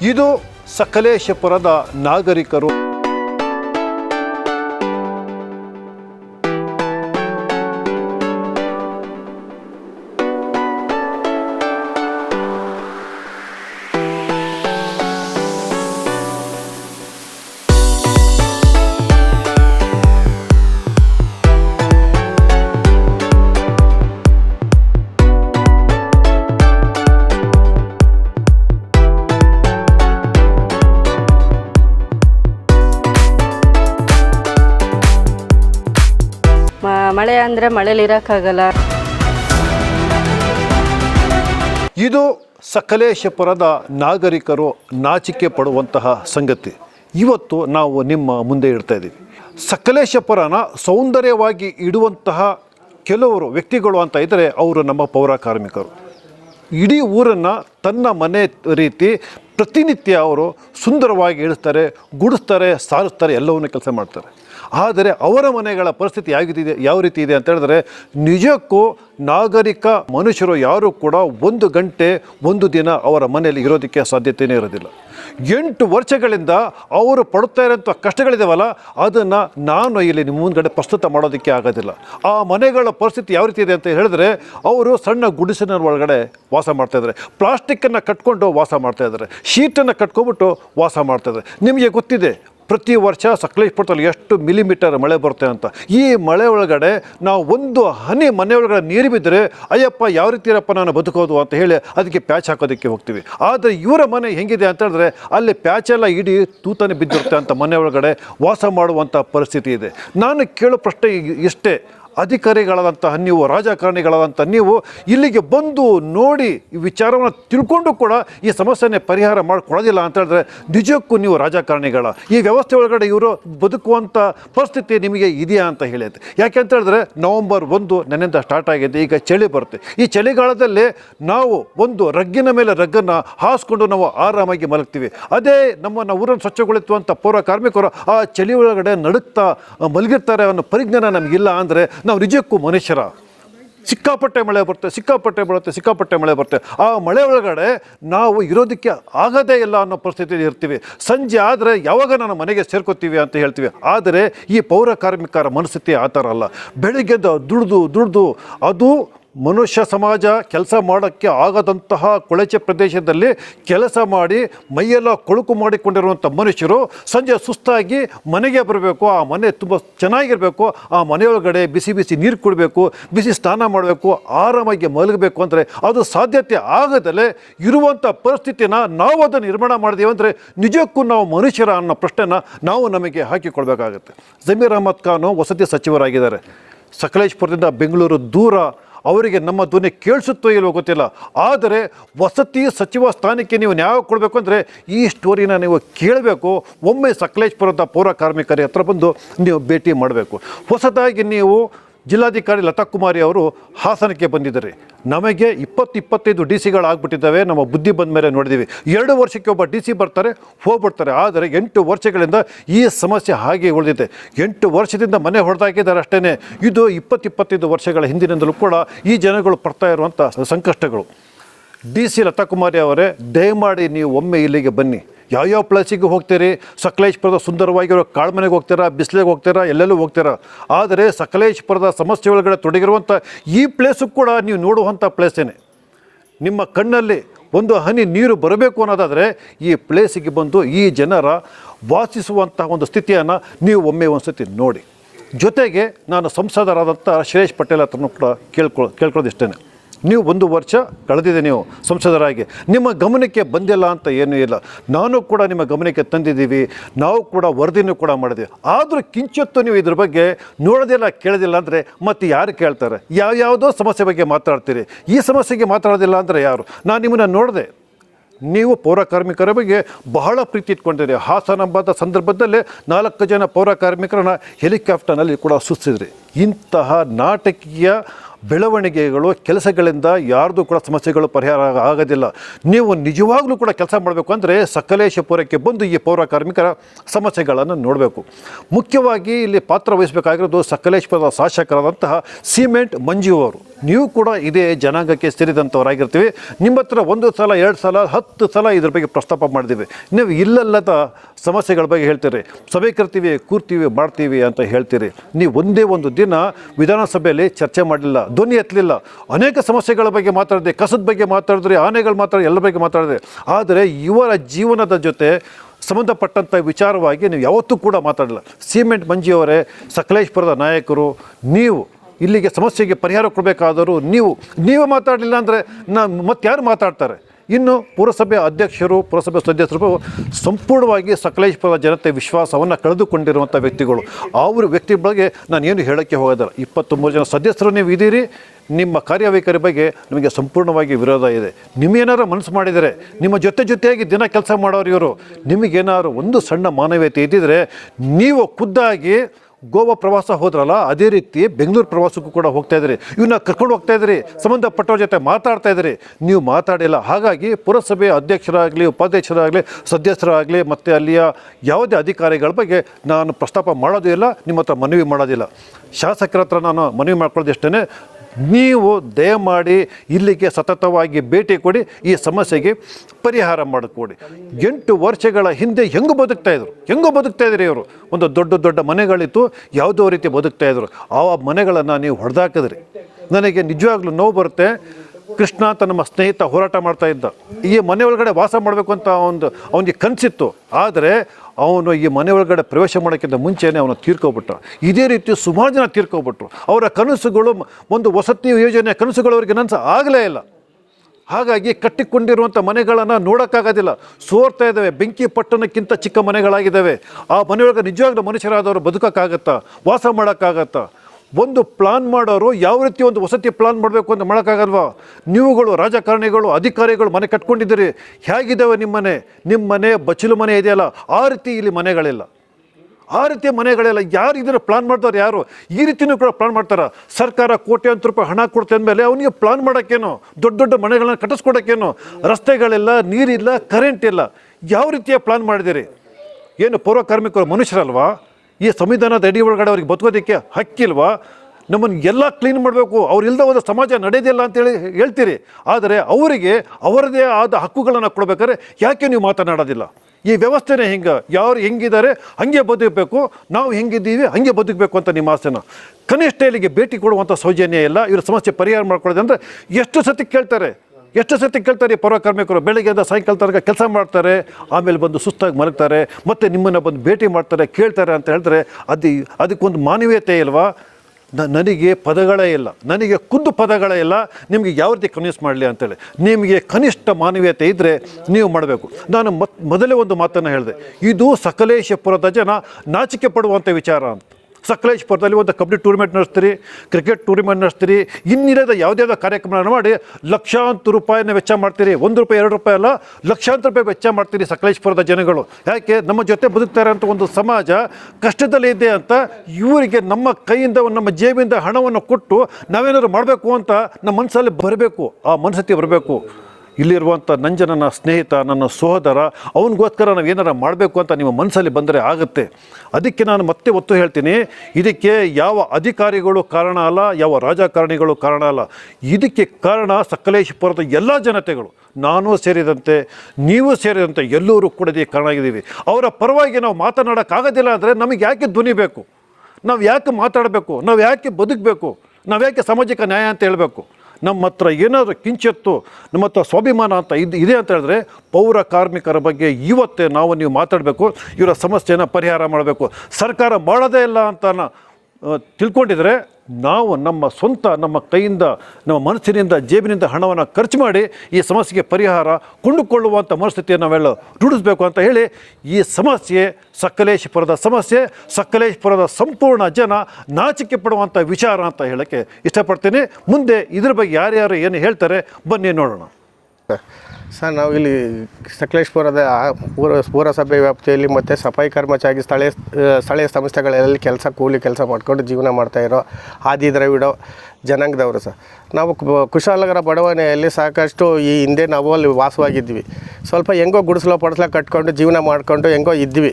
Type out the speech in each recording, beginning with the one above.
ಇದು ಸಕಲೇಶಪುರದ ನಾಗರಿಕರು ಅಂದರೆ ಮಳೇಲಿ ಇರೋಕ್ಕಾಗಲ್ಲ. ಇದು ಸಕಲೇಶಪುರದ ನಾಗರಿಕರು ನಾಚಿಕೆ ಪಡುವಂತಹ ಸಂಗತಿ. ಇವತ್ತು ನಾವು ನಿಮ್ಮ ಮುಂದೆ ಇಡ್ತಾ ಇದ್ದೀವಿ. ಸಕಲೇಶಪುರನ ಸೌಂದರ್ಯವಾಗಿ ಇಡುವಂತಹ ಕೆಲವರು ವ್ಯಕ್ತಿಗಳು ಅಂತ ಇದ್ದರೆ ಅವರು ನಮ್ಮ ಪೌರ ಕಾರ್ಮಿಕರು. ಇಡೀ ಊರನ್ನು ತನ್ನ ಮನೆ ರೀತಿ ಪ್ರತಿನಿತ್ಯ ಅವರು ಸುಂದರವಾಗಿ ಇಳಿಸ್ತಾರೆ, ಗುಡಿಸ್ತಾರೆ, ಸಾರಿಸ್ತಾರೆ, ಎಲ್ಲವನ್ನೂ ಕೆಲಸ ಮಾಡ್ತಾರೆ. ಆದರೆ ಅವರ ಮನೆಗಳ ಪರಿಸ್ಥಿತಿ ಆಗಿದೆ ಯಾವ ರೀತಿ ಇದೆ ಅಂತ ಹೇಳಿದ್ರೆ, ನಿಜಕ್ಕೂ ನಾಗರಿಕ ಮನುಷ್ಯರು ಯಾರೂ ಕೂಡ ಒಂದು ಗಂಟೆ, ಒಂದು ದಿನ ಅವರ ಮನೆಯಲ್ಲಿ ಇರೋದಕ್ಕೆ ಸಾಧ್ಯತೆಯೇ ಇರೋದಿಲ್ಲ. ಎಂಟು ವರ್ಷಗಳಿಂದ ಅವರು ಪಡುತ್ತಾ ಇರೋಂಥ ಕಷ್ಟಗಳಿದಾವಲ್ಲ, ಅದನ್ನು ನಾನು ಇಲ್ಲಿ ನಿಮ್ಮ ಮುಂದ್ಗಡೆ ಪ್ರಸ್ತುತ ಮಾಡೋದಕ್ಕೆ ಆಗೋದಿಲ್ಲ. ಆ ಮನೆಗಳ ಪರಿಸ್ಥಿತಿ ಯಾವ ರೀತಿ ಇದೆ ಅಂತ ಹೇಳಿದ್ರೆ, ಅವರು ಸಣ್ಣ ಗುಡಿಸಿನ ಒಳಗಡೆ ವಾಸ ಮಾಡ್ತಾಯಿದ್ದಾರೆ ಪ್ಲಾಸ್ಟಿಕ್ಕನ್ನು ಕಟ್ಕೊಂಡು ವಾಸ ಮಾಡ್ತಾಯಿದ್ದಾರೆ ಶೀಟನ್ನು ಕಟ್ಕೊಂಬಿಟ್ಟು ವಾಸ ಮಾಡ್ತಾಯಿದ್ದಾರೆ ನಿಮಗೆ ಗೊತ್ತಿದೆ ಪ್ರತಿ ವರ್ಷ ಸಕಲೇಶ್ಪುರದಲ್ಲಿ ಎಷ್ಟು ಮಿಲಿಮೀಟರ್ ಮಳೆ ಬರುತ್ತೆ ಅಂತ. ಈ ಮಳೆ ಒಳಗಡೆ ನಾವು ಒಂದು ಹನಿ ಮನೆ ಒಳಗಡೆ ನೀರು ಬಿದ್ದರೆ ಅಯ್ಯಪ್ಪ, ಯಾವ ರೀತಿ ಇರಪ್ಪ, ನಾನು ಬದುಕೋದು ಅಂತ ಹೇಳಿ ಅದಕ್ಕೆ ಪ್ಯಾಚ್ ಹಾಕೋದಕ್ಕೆ ಹೋಗ್ತೀವಿ. ಆದರೆ ಇವರ ಮನೆ ಹೆಂಗಿದೆ ಅಂತ ಹೇಳಿದ್ರೆ, ಅಲ್ಲಿ ಪ್ಯಾಚ್ ಎಲ್ಲ ಇಡೀ ತೂತಾನೆ ಬಿದ್ದಿರುತ್ತೆ ಅಂತ ಮನೆ ಒಳಗಡೆ ವಾಸ ಮಾಡುವಂಥ ಪರಿಸ್ಥಿತಿ ಇದೆ. ನಾನು ಕೇಳೋ ಪ್ರಶ್ನೆ ಇಷ್ಟೇ. ಅಧಿಕಾರಿಗಳಾದಂತಹ ನೀವು, ರಾಜಕಾರಣಿಗಳಾದಂಥ ನೀವು ಇಲ್ಲಿಗೆ ಬಂದು ನೋಡಿ ಈ ವಿಚಾರವನ್ನು ತಿಳ್ಕೊಂಡು ಕೂಡ ಈ ಸಮಸ್ಯೆನೇ ಪರಿಹಾರ ಮಾಡಿಕೊಡೋದಿಲ್ಲ ಅಂತ ಹೇಳಿದ್ರೆ ನಿಜಕ್ಕೂ ನೀವು ರಾಜಕಾರಣಿಗಳ. ಈ ವ್ಯವಸ್ಥೆ ಒಳಗಡೆ ಇವರು ಬದುಕುವಂಥ ಪರಿಸ್ಥಿತಿ ನಿಮಗೆ ಇದೆಯಾ ಅಂತ ಹೇಳಿದೆ ಯಾಕೆ ಅಂತ ಹೇಳಿದ್ರೆ ನವಂಬರ್ ಒಂದು ನೆನೆಯಿಂದ ಸ್ಟಾರ್ಟ್ ಆಗಿದೆ, ಈಗ ಚಳಿ ಬರುತ್ತೆ. ಈ ಚಳಿಗಾಲದಲ್ಲಿ ನಾವು ಒಂದು ರಗ್ಗಿನ ಮೇಲೆ ರಗ್ಗನ್ನು ಹಾಸ್ಕೊಂಡು ನಾವು ಆರಾಮಾಗಿ ಮಲಗ್ತೀವಿ. ಅದೇ ನಮ್ಮನ್ನು ಊರನ್ನು ಸ್ವಚ್ಛಗೊಳಿಸುವಂಥ ಪೌರ ಕಾರ್ಮಿಕರು ಆ ಚಳಿ ಒಳಗಡೆ ನಡುಕ್ತಾ ಮಲಗಿರ್ತಾರೆ ಅನ್ನೋ ಪರಿಜ್ಞಾನ ನಮಗಿಲ್ಲ ಅಂದರೆ ನಾವು ನಿಜಕ್ಕೂ ಮನುಷ್ಯರ. ಸಿಕ್ಕಾಪಟ್ಟೆ ಮಳೆ ಬರುತ್ತೆ, ಸಿಕ್ಕಾಪಟ್ಟೆ ಬರುತ್ತೆ, ಸಿಕ್ಕಾಪಟ್ಟೆ ಮಳೆ ಬರುತ್ತೆ. ಆ ಮಳೆ ಒಳಗಡೆ ನಾವು ಇರೋದಕ್ಕೆ ಆಗದೇ ಇಲ್ಲ ಅನ್ನೋ ಪರಿಸ್ಥಿತಿಯಲ್ಲಿ ಇರ್ತೀವಿ. ಸಂಜೆ ಆದರೆ ಯಾವಾಗ ನಾನು ಮನೆಗೆ ಸೇರ್ಕೋತೀವಿ ಅಂತ ಹೇಳ್ತೀವಿ. ಆದರೆ ಈ ಪೌರ ಕಾರ್ಮಿಕರ ಮನಸ್ಥಿತಿ ಆ ಥರ ಅಲ್ಲ. ಬೆಳಿಗ್ಗೆದ್ದು ದುಡ್ದು ದುಡ್ದು, ಅದು ಮನುಷ್ಯ ಸಮಾಜ ಕೆಲಸ ಮಾಡೋಕ್ಕೆ ಆಗದಂತಹ ಕೊಳಚೆ ಪ್ರದೇಶದಲ್ಲಿ ಕೆಲಸ ಮಾಡಿ ಮೈಯೆಲ್ಲ ಕೊಳುಕು ಮಾಡಿಕೊಂಡಿರುವಂಥ ಮನುಷ್ಯರು ಸಂಜೆ ಸುಸ್ತಾಗಿ ಮನೆಗೆ ಬರಬೇಕು. ಆ ಮನೆ ತುಂಬ ಚೆನ್ನಾಗಿರಬೇಕು. ಆ ಮನೆಯೊಳಗಡೆ ಬಿಸಿ ಬಿಸಿ ನೀರು ಕುಡಬೇಕು, ಬಿಸಿ ಸ್ನಾನ ಮಾಡಬೇಕು, ಆರಾಮಾಗಿ ಮಲಗಬೇಕು ಅಂದರೆ ಅದು ಸಾಧ್ಯತೆ ಆಗದಲ್ಲೇ ಇರುವಂಥ ಪರಿಸ್ಥಿತಿನ ನಾವು ಅದನ್ನು ನಿರ್ಮಾಣ ಮಾಡಿದೀವಿ ಅಂದರೆ ನಿಜಕ್ಕೂ ನಾವು ಮನುಷ್ಯರ ಅನ್ನೋ ಪ್ರಶ್ನೆನ ನಾವು ನಮಗೆ ಹಾಕಿಕೊಳ್ಬೇಕಾಗತ್ತೆ ಜಮೀರ್ ಅಹಮದ್ ಖಾನು ವಸತಿ ಸಚಿವರಾಗಿದ್ದಾರೆ. ಸಕಲೇಶ್ಪುರದಿಂದ ಬೆಂಗಳೂರು ದೂರ ಅವರಿಗೆ ನಮ್ಮ ಧ್ವನಿ ಕೇಳಿಸುತ್ತೋ ಇಲ್ವೋ ಗೊತ್ತಿಲ್ಲ. ಆದರೆ ವಸತಿ ಸಚಿವ ಸ್ಥಾನಕ್ಕೆ ನೀವು ನ್ಯಾಯ ಕೊಡಬೇಕು ಅಂದರೆ ಈ ಸ್ಟೋರಿನ ನೀವು ಕೇಳಬೇಕು. ಒಮ್ಮೆ ಸಕಲೇಶ್ಪುರದ ಪೌರ ಕಾರ್ಮಿಕರ ಹತ್ರ ಬಂದು ನೀವು ಭೇಟಿ ಮಾಡಬೇಕು. ಹೊಸದಾಗಿ ನೀವು ಜಿಲ್ಲಾಧಿಕಾರಿ ಲತಾ ಕುಮಾರಿ ಅವರು ಹಾಸನಕ್ಕೆ ಬಂದಿದ್ದಾರೆ. ನಮಗೆ ಇಪ್ಪತ್ತು ಇಪ್ಪತ್ತೈದು ಡಿ ಸಿಗಳಾಗ್ಬಿಟ್ಟಿದ್ದಾವೆ ನಮ್ಮ ಬುದ್ಧಿ ಬಂದ ಮೇಲೆ ನೋಡಿದ್ದೀವಿ ಎರಡು ವರ್ಷಕ್ಕೆ ಒಬ್ಬ ಡಿ ಸಿ ಬರ್ತಾರೆ, ಹೋಗ್ಬಿಡ್ತಾರೆ. ಆದರೆ ಎಂಟು ವರ್ಷಗಳಿಂದ ಈ ಸಮಸ್ಯೆ ಹಾಗೆ ಉಳಿದಿದೆ. ಎಂಟು ವರ್ಷದಿಂದ ಮನೆ ಹೊಡೆದಾಕಿದ್ದಾರೆ ಅಷ್ಟೇ ಇದು ಇಪ್ಪತ್ತು ಇಪ್ಪತ್ತೈದು ವರ್ಷಗಳ ಹಿಂದಿನಿಂದಲೂ ಕೂಡ ಈ ಜನಗಳು ಪಡ್ತಾ ಇರುವಂಥ ಸಂಕಷ್ಟಗಳು. ಡಿ ಸಿ ಲತಾಕುಮಾರಿ ಅವರೇ, ದಯಮಾಡಿ ನೀವು ಒಮ್ಮೆ ಇಲ್ಲಿಗೆ ಬನ್ನಿ. ಯಾವ್ಯಾವ ಪ್ಲೇಸಿಗೆ ಹೋಗ್ತೀರಿ? ಸಕಲೇಶ್ಪುರದ ಸುಂದರವಾಗಿರೋ ಕಾಳ್ಮನೆಗೆ ಹೋಗ್ತೀರಾ, ಬಿಸಿಲಿಗೆ ಹೋಗ್ತೀರಾ, ಎಲ್ಲೆಲ್ಲೂ ಹೋಗ್ತೀರಾ? ಆದರೆ ಸಕಲೇಶ್ಪುರದ ಸಮಸ್ಯೆ ಒಳಗಡೆ ತೊಡಗಿರುವಂಥ ಈ ಪ್ಲೇಸು ಕೂಡ ನೀವು ನೋಡುವಂಥ ಪ್ಲೇಸೇನೆ ನಿಮ್ಮ ಕಣ್ಣಲ್ಲಿ ಒಂದು ಹನಿ ನೀರು ಬರಬೇಕು ಅನ್ನೋದಾದರೆ ಈ ಪ್ಲೇಸಿಗೆ ಬಂದು ಈ ಜನರ ವಾಸಿಸುವಂತಹ ಒಂದು ಸ್ಥಿತಿಯನ್ನು ನೀವು ಒಮ್ಮೆ ಒಂದು ನೋಡಿ. ಜೊತೆಗೆ ನಾನು ಸಂಸದರಾದಂಥ ಶ್ರೇಷ್ ಪಟೇಲ್ ಹತ್ರನೂ ಕೂಡ ಕೇಳ್ಕೊಳ್ ಕೇಳ್ಕೊಳ್ಳೋದು ಇಷ್ಟೇ ನೀವು ಒಂದು ವರ್ಷ ಕಳೆದಿದೆ ನೀವು ಸಂಸದರಾಗಿ. ನಿಮ್ಮ ಗಮನಕ್ಕೆ ಬಂದಿಲ್ಲ ಅಂತ ಏನೂ ಇಲ್ಲ. ನಾನು ಕೂಡ ನಿಮ್ಮ ಗಮನಕ್ಕೆ ತಂದಿದ್ದೀವಿ. ನಾವು ಕೂಡ ವರದಿನೂ ಕೂಡ ಮಾಡಿದ್ದೀವಿ ಆದರೂ ಕಿಂಚಿತ್ತು ನೀವು ಇದ್ರ ಬಗ್ಗೆ ನೋಡೋದಿಲ್ಲ, ಕೇಳೋದಿಲ್ಲ ಅಂದರೆ ಮತ್ತೆ ಯಾರು ಕೇಳ್ತಾರೆ? ಯಾವ್ಯಾವುದೋ ಸಮಸ್ಯೆ ಬಗ್ಗೆ ಮಾತಾಡ್ತೀರಿ? ಈ ಸಮಸ್ಯೆಗೆ ಮಾತಾಡೋದಿಲ್ಲ ಅಂದರೆ ಯಾರು? ನಾನು ನಿಮ್ಮನ್ನು ನೋಡಿದೆ. ನೀವು ಪೌರಕಾರ್ಮಿಕರ ಬಗ್ಗೆ ಬಹಳ ಪ್ರೀತಿ ಇಟ್ಕೊಂಡಿದ್ರಿ ಹಾಸನ ಹಬ್ಬದ ಸಂದರ್ಭದಲ್ಲೇ ನಾಲ್ಕು ಜನ ಪೌರಕಾರ್ಮಿಕರನ್ನ ಹೆಲಿಕಾಪ್ಟರ್ನಲ್ಲಿ ಕೂಡ ಸುತ್ತಿದ್ರಿ. ಇಂತಹ ನಾಟಕೀಯ ಬೆಳವಣಿಗೆಗಳು, ಕೆಲಸಗಳಿಂದ ಯಾರ್ದು ಕೂಡ ಸಮಸ್ಯೆಗಳು ಪರಿಹಾರ ಆಗ- ಆಗೋದಿಲ್ಲ. ನೀವು ನಿಜವಾಗ್ಲೂ ಕೂಡ ಕೆಲಸ ಮಾಡಬೇಕು ಅಂದರೆ ಸಕಲೇಶಪುರಕ್ಕೆ ಬಂದು ಈ ಪೌರ ಕಾರ್ಮಿಕರ ಸಮಸ್ಯೆಗಳನ್ನು ನೋಡಬೇಕು. ಮುಖ್ಯವಾಗಿ ಇಲ್ಲಿ ಪಾತ್ರ ವಹಿಸಬೇಕಾಗಿರೋದು ಸಕಲೇಶಪುರದ ಶಾಸಕರಾದಂತಹ ಸಿಮೆಂಟ್ ಮಂಜು ಅವರು. ನೀವು ಕೂಡ ಇದೇ ಜನಾಂಗಕ್ಕೆ ಸೇರಿದಂಥವರಾಗಿರ್ತೀವಿ. ನಿಮ್ಮ ಹತ್ರ ಒಂದು ಸಲ, ಎರಡು ಸಲ, ಹತ್ತು ಸಲ ಇದ್ರ ಬಗ್ಗೆ ಪ್ರಸ್ತಾಪ ಮಾಡಿದ್ದೀವಿ. ನೀವು ಇಲ್ಲಲ್ಲದ ಸಮಸ್ಯೆಗಳ ಬಗ್ಗೆ ಹೇಳ್ತೀರಿ. ಸಭೆ ಕರ್ತೀವಿ ಕೂರ್ತೀವಿ, ಮಾಡ್ತೀವಿ ಅಂತ ಹೇಳ್ತೀರಿ. ನೀವು ಒಂದೇ ಒಂದು ದಿನ ವಿಧಾನಸಭೆಯಲ್ಲಿ ಚರ್ಚೆ ಮಾಡಲಿಲ್ಲ. ಧ್ವನಿ ಎತ್ತಲಿಲ್ಲ. ಅನೇಕ ಸಮಸ್ಯೆಗಳ ಬಗ್ಗೆ ಮಾತಾಡಿದೆ, ಕಸದ ಬಗ್ಗೆ ಮಾತಾಡಿದ್ರೆ ಆನೆಗಳು ಮಾತಾಡಿ ಎಲ್ಲ ಬಗ್ಗೆ ಮಾತಾಡಿದೆ. ಆದರೆ ಇವರ ಜೀವನದ ಜೊತೆ ಸಂಬಂಧಪಟ್ಟಂಥ ವಿಚಾರವಾಗಿ ನೀವು ಯಾವತ್ತೂ ಕೂಡ ಮಾತಾಡಲಿಲ್ಲ ಸಿಮೆಂಟ್ ಮಂಜಿಯವರೇ, ಸಕಲೇಶ್ಪುರದ ನಾಯಕರು, ನೀವು ಇಲ್ಲಿಗೆ ಸಮಸ್ಯೆಗೆ ಪರಿಹಾರ ಕೊಡಬೇಕಾದರೂ ನೀವು ನೀವು ಮಾತಾಡಲಿಲ್ಲ ಅಂದರೆ ನಾ ಮತ್ತಾರು ಮಾತಾಡ್ತಾರೆ? ಇನ್ನು ಪುರಸಭೆ ಅಧ್ಯಕ್ಷರು, ಪುರಸಭೆ ಸದಸ್ಯರು ಸಂಪೂರ್ಣವಾಗಿ ಸಕಲೇಶ್ಪುರದ ಜನತೆ ವಿಶ್ವಾಸವನ್ನು ಕಳೆದುಕೊಂಡಿರುವಂಥ ವ್ಯಕ್ತಿಗಳು. ಅವ್ರ ವ್ಯಕ್ತಿ ಬಗ್ಗೆ ನಾನು ಏನು ಹೇಳೋಕ್ಕೆ ಹೋಗೋದಿಲ್ಲ. ಇಪ್ಪತ್ತ್ಮೂರು ಜನ ಸದಸ್ಯರು ನೀವು ಇದ್ದೀರಿ. ನಿಮ್ಮ ಕಾರ್ಯವೈಖರಿ ಬಗ್ಗೆ ನಿಮಗೆ ಸಂಪೂರ್ಣವಾಗಿ ವಿರೋಧ ಇದೆ. ನಿಮ್ಮೇನಾರು ಮನಸ್ಸು ಮಾಡಿದರೆ, ನಿಮ್ಮ ಜೊತೆ ಜೊತೆಯಾಗಿ ದಿನ ಕೆಲಸ ಮಾಡೋರು ಇವರು. ನಿಮಗೇನಾದ್ರು ಒಂದು ಸಣ್ಣ ಮಾನವೀಯತೆ ಇದ್ದಿದ್ದರೆ ನೀವು ಖುದ್ದಾಗಿ ಗೋವಾ ಪ್ರವಾಸ ಹೋದ್ರಲ್ಲ, ಅದೇ ರೀತಿ ಬೆಂಗಳೂರು ಪ್ರವಾಸಕ್ಕೂ ಕೂಡ ಹೋಗ್ತಾ ಇದ್ದಾರೆ ಇವನ್ನ ಕರ್ಕೊಂಡು ಹೋಗ್ತಾ ಇದ್ರಿ. ಸಂಬಂಧಪಟ್ಟವ್ರ ಜೊತೆ ಮಾತಾಡ್ತಾ ಇದ್ರಿ. ನೀವು ಮಾತಾಡಿಲ್ಲ. ಹಾಗಾಗಿ ಪುರಸಭೆ ಅಧ್ಯಕ್ಷರಾಗಲಿ, ಉಪಾಧ್ಯಕ್ಷರಾಗಲಿ ಸದಸ್ಯರಾಗಲಿ ಮತ್ತು ಅಲ್ಲಿಯ ಯಾವುದೇ ಅಧಿಕಾರಿಗಳ ಬಗ್ಗೆ ನಾನು ಪ್ರಸ್ತಾಪ ಮಾಡೋದು ಇಲ್ಲ, ನಿಮ್ಮ ಹತ್ರ ಮನವಿ ಮಾಡೋದಿಲ್ಲ. ಶಾಸಕರ ಹತ್ರ ನಾನು ಮನವಿ ಮಾಡ್ಕೊಳ್ಳೋದಿಷ್ಟೇ ನೀವು ದಯಮಾಡಿ ಇಲ್ಲಿಗೆ ಸತತವಾಗಿ ಭೇಟಿ ಕೊಡಿ, ಈ ಸಮಸ್ಯೆಗೆ ಪರಿಹಾರ ಮಾಡಿಕೊಡಿ. ಎಂಟು ವರ್ಷಗಳ ಹಿಂದೆ ಹೆಂಗೆ ಬದುಕ್ತಾ ಇದ್ರು. ಹೆಂಗೆ ಬದುಕ್ತಾ ಇದ್ರಿ ಇವರು? ಒಂದು ದೊಡ್ಡ ದೊಡ್ಡ ಮನೆಗಳಿತ್ತು, ಯಾವುದೋ ರೀತಿ ಬದುಕ್ತಾ ಇದ್ರು. ಆ ಮನೆಗಳನ್ನು ನೀವು ಹೊಡೆದಾಕಿದ್ರಿ. ನನಗೆ ನಿಜವಾಗ್ಲೂ ನೋವು ಬರುತ್ತೆ. ಕೃಷ್ಣ ತನ್ನ ಸ್ನೇಹಿತ ಹೋರಾಟ ಮಾಡ್ತಾ ಇದ್ದ. ಈ ಮನೆ ಒಳಗಡೆ ವಾಸ ಮಾಡಬೇಕು ಅಂತ ಒಂದು ಅವನಿಗೆ ಕನಸಿತ್ತು. ಆದರೆ ಅವನು ಈ ಮನೆ ಒಳಗಡೆ ಪ್ರವೇಶ ಮಾಡೋಕ್ಕಿಂತ ಮುಂಚೆನೇ ಅವನು ತೀರ್ಕೊಬಿಟ್ಟ ಇದೇ ರೀತಿ ಸುಮಾರು ಜನ ತೀರ್ಕೊಬಿಟ್ರು. ಅವರ ಕನಸುಗಳು ಒಂದು ವಸತಿ ಯೋಜನೆ ಕನಸುಗಳು ಅವರಿಗೆ ನನಸ ಆಗಲೇ ಇಲ್ಲ. ಹಾಗಾಗಿ ಕಟ್ಟಿಕೊಂಡಿರುವಂಥ ಮನೆಗಳನ್ನು ನೋಡೋಕ್ಕಾಗೋದಿಲ್ಲ. ಸೋರ್ತಾ ಇದ್ದಾವೆ. ಬೆಂಕಿ ಪಟ್ಟಣಕ್ಕಿಂತ ಚಿಕ್ಕ ಮನೆಗಳಾಗಿದ್ದಾವೆ. ಆ ಮನೆಯೊಳಗೆ ನಿಜವಾಗ್ಲೂ ಮನುಷ್ಯರಾದವರು ಬದುಕೋಕ್ಕಾಗತ್ತಾ? ವಾಸ ಮಾಡೋಕ್ಕಾಗತ್ತಾ? ಒಂದು ಪ್ಲಾನ್ ಮಾಡೋರು ಯಾವ ರೀತಿ ಒಂದು ವಸತಿ ಪ್ಲಾನ್ ಮಾಡಬೇಕು ಅಂತ ಮಾಡೋಕ್ಕಾಗಲ್ವಾ? ನೀವುಗಳು, ರಾಜಕಾರಣಿಗಳು, ಅಧಿಕಾರಿಗಳು ಮನೆ ಕಟ್ಕೊಂಡಿದ್ದೀರಿ. ಹೇಗಿದ್ದಾವೆ ನಿಮ್ಮ ಮನೆ? ನಿಮ್ಮ ಮನೆ ಬಚ್ಚಲು ಮನೆ ಇದೆಯಲ್ಲ, ಆ ರೀತಿ ಇಲ್ಲಿ ಮನೆಗಳಿಲ್ಲ. ಆ ರೀತಿಯ ಮನೆಗಳೆಲ್ಲ. ಯಾರು ಇದನ್ನು ಪ್ಲಾನ್ ಮಾಡ್ತಾರೆ ಯಾರು? ಈ ರೀತಿಯೂ ಕೂಡ ಪ್ಲಾನ್ ಮಾಡ್ತಾರೆ? ಸರ್ಕಾರ ಕೋಟ್ಯಾಂತರ ರೂಪಾಯಿ ಹಣ ಕೊಡ್ತಾ ಅಂದಮೇಲೆ ಅವನಿಗೆ ಪ್ಲಾನ್ ಮಾಡೋಕ್ಕೇನು? ದೊಡ್ಡ ದೊಡ್ಡ ಮನೆಗಳನ್ನ ಕಟ್ಟಿಸ್ಕೊಡೋಕ್ಕೇನು? ರಸ್ತೆಗಳಿಲ್ಲ, ನೀರಿಲ್ಲ ಕರೆಂಟ್ ಇಲ್ಲ. ಯಾವ ರೀತಿಯ ಪ್ಲಾನ್ ಮಾಡಿದಿರಿ ಏನು ಪೌರ ಕಾರ್ಮಿಕರು ಮನುಷ್ಯರಲ್ವಾ? ಈ ಸಂವಿಧಾನದ ಅಡಿ ಒಳಗಡೆ ಅವ್ರಿಗೆ ಬದುಕೋದಕ್ಕೆ ಹಕ್ಕಿಲ್ವಾ? ನಮ್ಮನ್ನು ಎಲ್ಲ ಕ್ಲೀನ್ ಮಾಡಬೇಕು. ಅವ್ರು ಇಲ್ಲದ ಹೋದ ಸಮಾಜ ನಡೆಯೋದಿಲ್ಲ ಅಂತೇಳಿ ಹೇಳ್ತೀರಿ. ಆದರೆ ಅವರಿಗೆ ಅವರದೇ ಆದ ಹಕ್ಕುಗಳನ್ನು ಕೊಡಬೇಕಾದ್ರೆ ಯಾಕೆ ನೀವು ಮಾತನಾಡೋದಿಲ್ಲ? ಈ ವ್ಯವಸ್ಥೆನೇ ಹಿಂಗೆ. ಯಾರು ಹೆಂಗಿದ್ದಾರೆ ಹಾಗೆ ಬದುಕಬೇಕು. ನಾವು ಹೆಂಗಿದ್ದೀವಿ ಹಾಗೆ ಬದುಕಬೇಕು ಅಂತ ನಿಮ್ಮ ಆಸೆನ. ಕನಿಷ್ಠ ಇಲ್ಲಿಗೆ ಭೇಟಿ ಕೊಡುವಂಥ ಸೌಜನ್ಯ ಇಲ್ಲ. ಇವ್ರ ಸಮಸ್ಯೆ ಪರಿಹಾರ ಮಾಡ್ಕೊಳ್ಳೋದು ಅಂದರೆ ಎಷ್ಟು ಸತಿ ಕೇಳ್ತಾರೆ? ಎಷ್ಟು ಸರ್ತಿ ಕೇಳ್ತಾರೆ ಪೌರ ಕಾರ್ಮಿಕರು ಬೆಳಗ್ಗೆಯಿಂದ ಸಾಯಂಕಾಲ ತನಕ ಕೆಲಸ ಮಾಡ್ತಾರೆ, ಆಮೇಲೆ ಬಂದು ಸುಸ್ತಾಗಿ ಮಲಗ್ತಾರೆ, ಮತ್ತು ನಿಮ್ಮನ್ನು ಬಂದು ಭೇಟಿ ಮಾಡ್ತಾರೆ, ಕೇಳ್ತಾರೆ ಅಂತ ಹೇಳಿದ್ರೆ ಅದು ಅದಕ್ಕೊಂದು ಮಾನವೀಯತೆ ಇಲ್ವಾ? ನನಗೆ ಪದಗಳೇ ಇಲ್ಲ. ನನಗೆ ಖುದ್ದು ಪದಗಳೇ ಇಲ್ಲ. ನಿಮಗೆ ಯಾವ ರೀತಿ ಕನ್ವಿನ್ಸ್ ಮಾಡಲಿ ಅಂತೇಳಿ. ನಿಮಗೆ ಕನಿಷ್ಠ ಮಾನವೀಯತೆ ಇದ್ದರೆ ನೀವು ಮಾಡಬೇಕು. ನಾನು ಮೊದಲೇ ಒಂದು ಮಾತನ್ನು ಹೇಳಿದೆ. ಇದು ಸಕಲೇಶಪುರದ ಜನ ನಾಚಿಕೆ ಪಡುವಂಥ ವಿಚಾರ ಅಂತ. ಸಕಲೇಶ್ಪುರದಲ್ಲಿ ಒಂದು ಕಬಡ್ಡಿ ಟೂರ್ನಮೆಂಟ್ ನಡೆಸ್ತೀರಿ ಕ್ರಿಕೆಟ್ ಟೂರ್ನಮೆಂಟ್ ನಡೆಸ್ತೀರಿ, ಇನ್ನಿಲ್ಲದ ಯಾವುದೇ ಕಾರ್ಯಕ್ರಮಗಳನ್ನು ಮಾಡಿ ಲಕ್ಷಾಂತರ ರೂಪಾಯಿನ ವೆಚ್ಚ ಮಾಡ್ತೀರಿ. ಒಂದು ರೂಪಾಯಿ, ಎರಡು ರೂಪಾಯಿ ಅಲ್ಲ, ಲಕ್ಷಾಂತರ ರೂಪಾಯಿ ವೆಚ್ಚ ಮಾಡ್ತೀರಿ ಸಕಲೇಶ್ಪುರದ ಜನಗಳು. ಯಾಕೆ? ನಮ್ಮ ಜೊತೆ ಬದುಕ್ತಾರೆ ಅಂತ ಒಂದು ಸಮಾಜ ಕಷ್ಟದಲ್ಲಿ ಇದೆ ಅಂತ ಇವರಿಗೆ ನಮ್ಮ ಕೈಯಿಂದ ನಮ್ಮ ಜೇಬಿಂದ ಹಣವನ್ನು ಕೊಟ್ಟು ನಾವೇನಾದ್ರು ಮಾಡಬೇಕು ಅಂತ ನಮ್ಮ ಮನಸ್ಸಲ್ಲಿ ಬರಬೇಕು. ಆ ಮನಸ್ಥಿತಿ ಬರಬೇಕು. ಇಲ್ಲಿರುವಂಥ ನಂಜ ನನ್ನ ಸ್ನೇಹಿತ, ನನ್ನ ಸಹೋದರ ಅವನಿಗೋಸ್ಕರ ನಾವು ಏನಾರ ಮಾಡಬೇಕು ಅಂತ ನಿಮ್ಮ ಮನಸ್ಸಲ್ಲಿ ಬಂದರೆ ಆಗುತ್ತೆ. ಅದಕ್ಕೆ ನಾನು ಮತ್ತೆ ಒತ್ತು ಹೇಳ್ತೀನಿ. ಇದಕ್ಕೆ ಯಾವ ಅಧಿಕಾರಿಗಳು ಕಾರಣ ಅಲ್ಲ, ಯಾವ ರಾಜಕಾರಣಿಗಳು ಕಾರಣ ಅಲ್ಲ. ಇದಕ್ಕೆ ಕಾರಣ ಸಕಲೇಶಪುರದ ಎಲ್ಲ ಜನತೆಗಳು. ನಾನು ಸೇರಿದಂತೆ, ನೀವು ಸೇರಿದಂತೆ ಎಲ್ಲರೂ ಕೂಡ ಇದಕ್ಕೆ ಕಾರಣ ಆಗಿದ್ದೀವಿ. ಅವರ ಪರವಾಗಿ ನಾವು ಮಾತನಾಡೋಕ್ಕಾಗೋದಿಲ್ಲ ಅಂದರೆ ನಮಗೆ ಯಾಕೆ ಧ್ವನಿ ಬೇಕು? ನಾವು ಯಾಕೆ ಮಾತಾಡಬೇಕು? ನಾವು ಯಾಕೆ ಬದುಕಬೇಕು? ನಾವು ಯಾಕೆ ಸಾಮಾಜಿಕ ನ್ಯಾಯ ಅಂತ ಹೇಳಬೇಕು? ನಮ್ಮ ಹತ್ರ ಏನಾದರೂ ಕಿಂಚಿತ್ತು ನಮ್ಮ ಹತ್ರ ಸ್ವಾಭಿಮಾನ ಅಂತ ಇದು, ಇದೆ ಅಂತ ಹೇಳಿದ್ರೆ ಪೌರ ಕಾರ್ಮಿಕರ ಬಗ್ಗೆ ಇವತ್ತೇ ನಾವು ನೀವು ಮಾತಾಡಬೇಕು, ಇವರ ಸಮಸ್ಯೆನ ಪರಿಹಾರ ಮಾಡಬೇಕು. ಸರ್ಕಾರ ಮಾಡೋದೇ ಇಲ್ಲ ಅಂತ ತಿಳ್ಕೊಂಡಿದ್ರೆ ನಾವು ನಮ್ಮ ಸ್ವಂತ, ನಮ್ಮ ಕೈಯಿಂದ, ನಮ್ಮ ಮನಸ್ಸಿನಿಂದ, ಜೇಬಿನಿಂದ ಹಣವನ್ನು ಖರ್ಚು ಮಾಡಿ ಈ ಸಮಸ್ಯೆಗೆ ಪರಿಹಾರ ಕೊಂಡುಕೊಳ್ಳುವಂಥ ಮನಸ್ಥಿತಿಯನ್ನು ನಾವೆಲ್ಲ ರೂಢಿಸಬೇಕು ಅಂತ ಹೇಳಿ ಈ ಸಮಸ್ಯೆ ಸಕಲೇಶಪುರದ ಸಮಸ್ಯೆ, ಸಕಲೇಶಪುರದ ಸಂಪೂರ್ಣ ಜನ ನಾಚಿಕೆ ಪಡುವಂಥ ವಿಚಾರ ಅಂತ ಹೇಳೋಕ್ಕೆ ಇಷ್ಟಪಡ್ತೀನಿ. ಮುಂದೆ ಇದ್ರ ಬಗ್ಗೆ ಯಾರ್ಯಾರು ಏನು ಹೇಳ್ತಾರೆ, ಬನ್ನಿ ನೋಡೋಣ. ಸರ್, ನಾವು ಇಲ್ಲಿ ಸಕಲೇಶ್ಪುರದ ಪೂರ ಪುರಸಭೆ ವ್ಯಾಪ್ತಿಯಲ್ಲಿ ಮತ್ತು ಸಫಾಯಿ ಕರ್ಮಚಾರಿ ಸ್ಥಳೀಯ ಸ್ಥಳೀಯ ಸಂಸ್ಥೆಗಳಲ್ಲಿ ಕೆಲಸ, ಕೂಲಿ ಕೆಲಸ ಮಾಡಿಕೊಂಡು ಜೀವನ ಮಾಡ್ತಾಯಿರೋ ಆದಿ ದ್ರಾವಿಡ ಜನಾಂಗದವರು ಸರ್. ನಾವು ಕುಶಾಲನಗರ ಬಡಾವಣೆಯಲ್ಲಿ ಸಾಕಷ್ಟು ಈ ಹಿಂದೆ ನಾವು ಅಲ್ಲಿ ವಾಸವಾಗಿದ್ವಿ. ಸ್ವಲ್ಪ ಹೆಂಗೋ ಗುಡಿಸಲು ಪಡಿಸ್ಲ ಕಟ್ಕೊಂಡು ಜೀವನ ಮಾಡಿಕೊಂಡು ಹೆಂಗೋ ಇದ್ವಿ.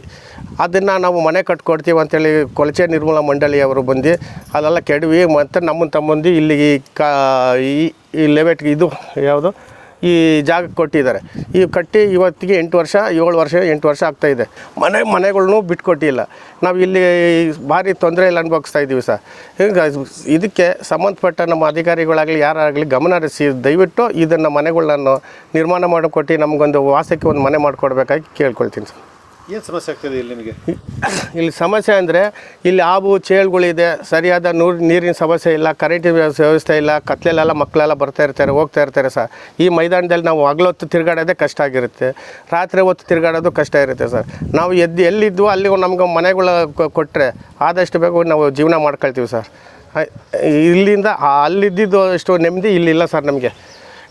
ಅದನ್ನು ನಾವು ಮನೆ ಕಟ್ಕೊಡ್ತೀವಿ ಅಂತೇಳಿ ಕೊಳಚೆ ನಿರ್ಮೂಲ ಮಂಡಳಿಯವರು ಬಂದು ಅದೆಲ್ಲ ಕೆಡವಿ ಮತ್ತು ನಮ್ಮನ್ನು ತಮ್ಮಂದು ಇಲ್ಲಿ ಈ ಕಾ ಈ ಲೆವೆಟ್ಗೆ ಇದು ಯಾವುದು? ಈ ಜಾಗ ಕೊಟ್ಟಿದ್ದಾರೆ. ಈ ಕಟ್ಟಿ ಇವತ್ತಿಗೆ ಎಂಟು ವರ್ಷ, ಏಳು ವರ್ಷ, ಎಂಟು ವರ್ಷ ಆಗ್ತಾಯಿದೆ ಮನೆ, ಮನೆಗಳ್ನೂ ಬಿಟ್ಕೊಟ್ಟಿಲ್ಲ ನಾವು ಇಲ್ಲಿ ಭಾರಿ ತೊಂದರೆ ಇಲ್ಲ ಅನುಭವಿಸ್ತಾ ಇದ್ದೀವಿ ಸರ್. ಈಗ ಇದಕ್ಕೆ ಸಂಬಂಧಪಟ್ಟ ನಮ್ಮ ಅಧಿಕಾರಿಗಳಾಗಲಿ, ಯಾರಾಗಲಿ ಗಮನ ಹರಿಸಿ ದಯವಿಟ್ಟು ಇದನ್ನು ಮನೆಗಳನ್ನು ನಿರ್ಮಾಣ ಮಾಡಿಕೊಟ್ಟು ನಮಗೊಂದು ವಾಸಕ್ಕೆ ಒಂದು ಮನೆ ಮಾಡಿಕೊಡ್ಬೇಕಾಗಿ ಕೇಳ್ಕೊಳ್ತೀನಿ ಸರ್. ಏನು ಸಮಸ್ಯೆ ಆಗ್ತದೆ ಇಲ್ಲಿ ನಿಮಗೆ? ಇಲ್ಲಿ ಸಮಸ್ಯೆ ಅಂದರೆ ಇಲ್ಲಿ ಹಾವು ಚೇಳುಗಳಿದೆ, ಸರಿಯಾದ ನೂರು, ನೀರಿನ ಸಮಸ್ಯೆ ಇಲ್ಲ ಕರೆಂಟಿನ ವ್ಯವಸ್ಥೆ ಇಲ್ಲ ಕತ್ಲೆಲೆಲ್ಲ ಮಕ್ಕಳೆಲ್ಲ ಬರ್ತಾ ಇರ್ತಾರೆ, ಹೋಗ್ತಾ ಇರ್ತಾರೆ ಸರ್. ಈ ಮೈದಾನದಲ್ಲಿ ನಾವು ಹಗಲೊತ್ತು ತಿರುಗಾಡೋದೇ ಕಷ್ಟ ಆಗಿರುತ್ತೆ. ರಾತ್ರಿ ಹೊತ್ತು ತಿರುಗಾಡೋದು ಕಷ್ಟ ಇರುತ್ತೆ ಸರ್. ನಾವು ಎದ್ದು ಎಲ್ಲಿದ್ವು ಅಲ್ಲಿ ನಮ್ಗೆ ಮನೆಗಳ ಕೊಟ್ಟರೆ ಆದಷ್ಟು ಬೇಗ ನಾವು ಜೀವನ ಮಾಡ್ಕೊಳ್ತೀವಿ ಸರ್. ಇಲ್ಲಿಂದ ಅಲ್ಲಿದ್ದು ಅಷ್ಟು ನೆಮ್ಮದಿ ಇಲ್ಲಿಲ್ಲ ಸರ್ ನಮಗೆ.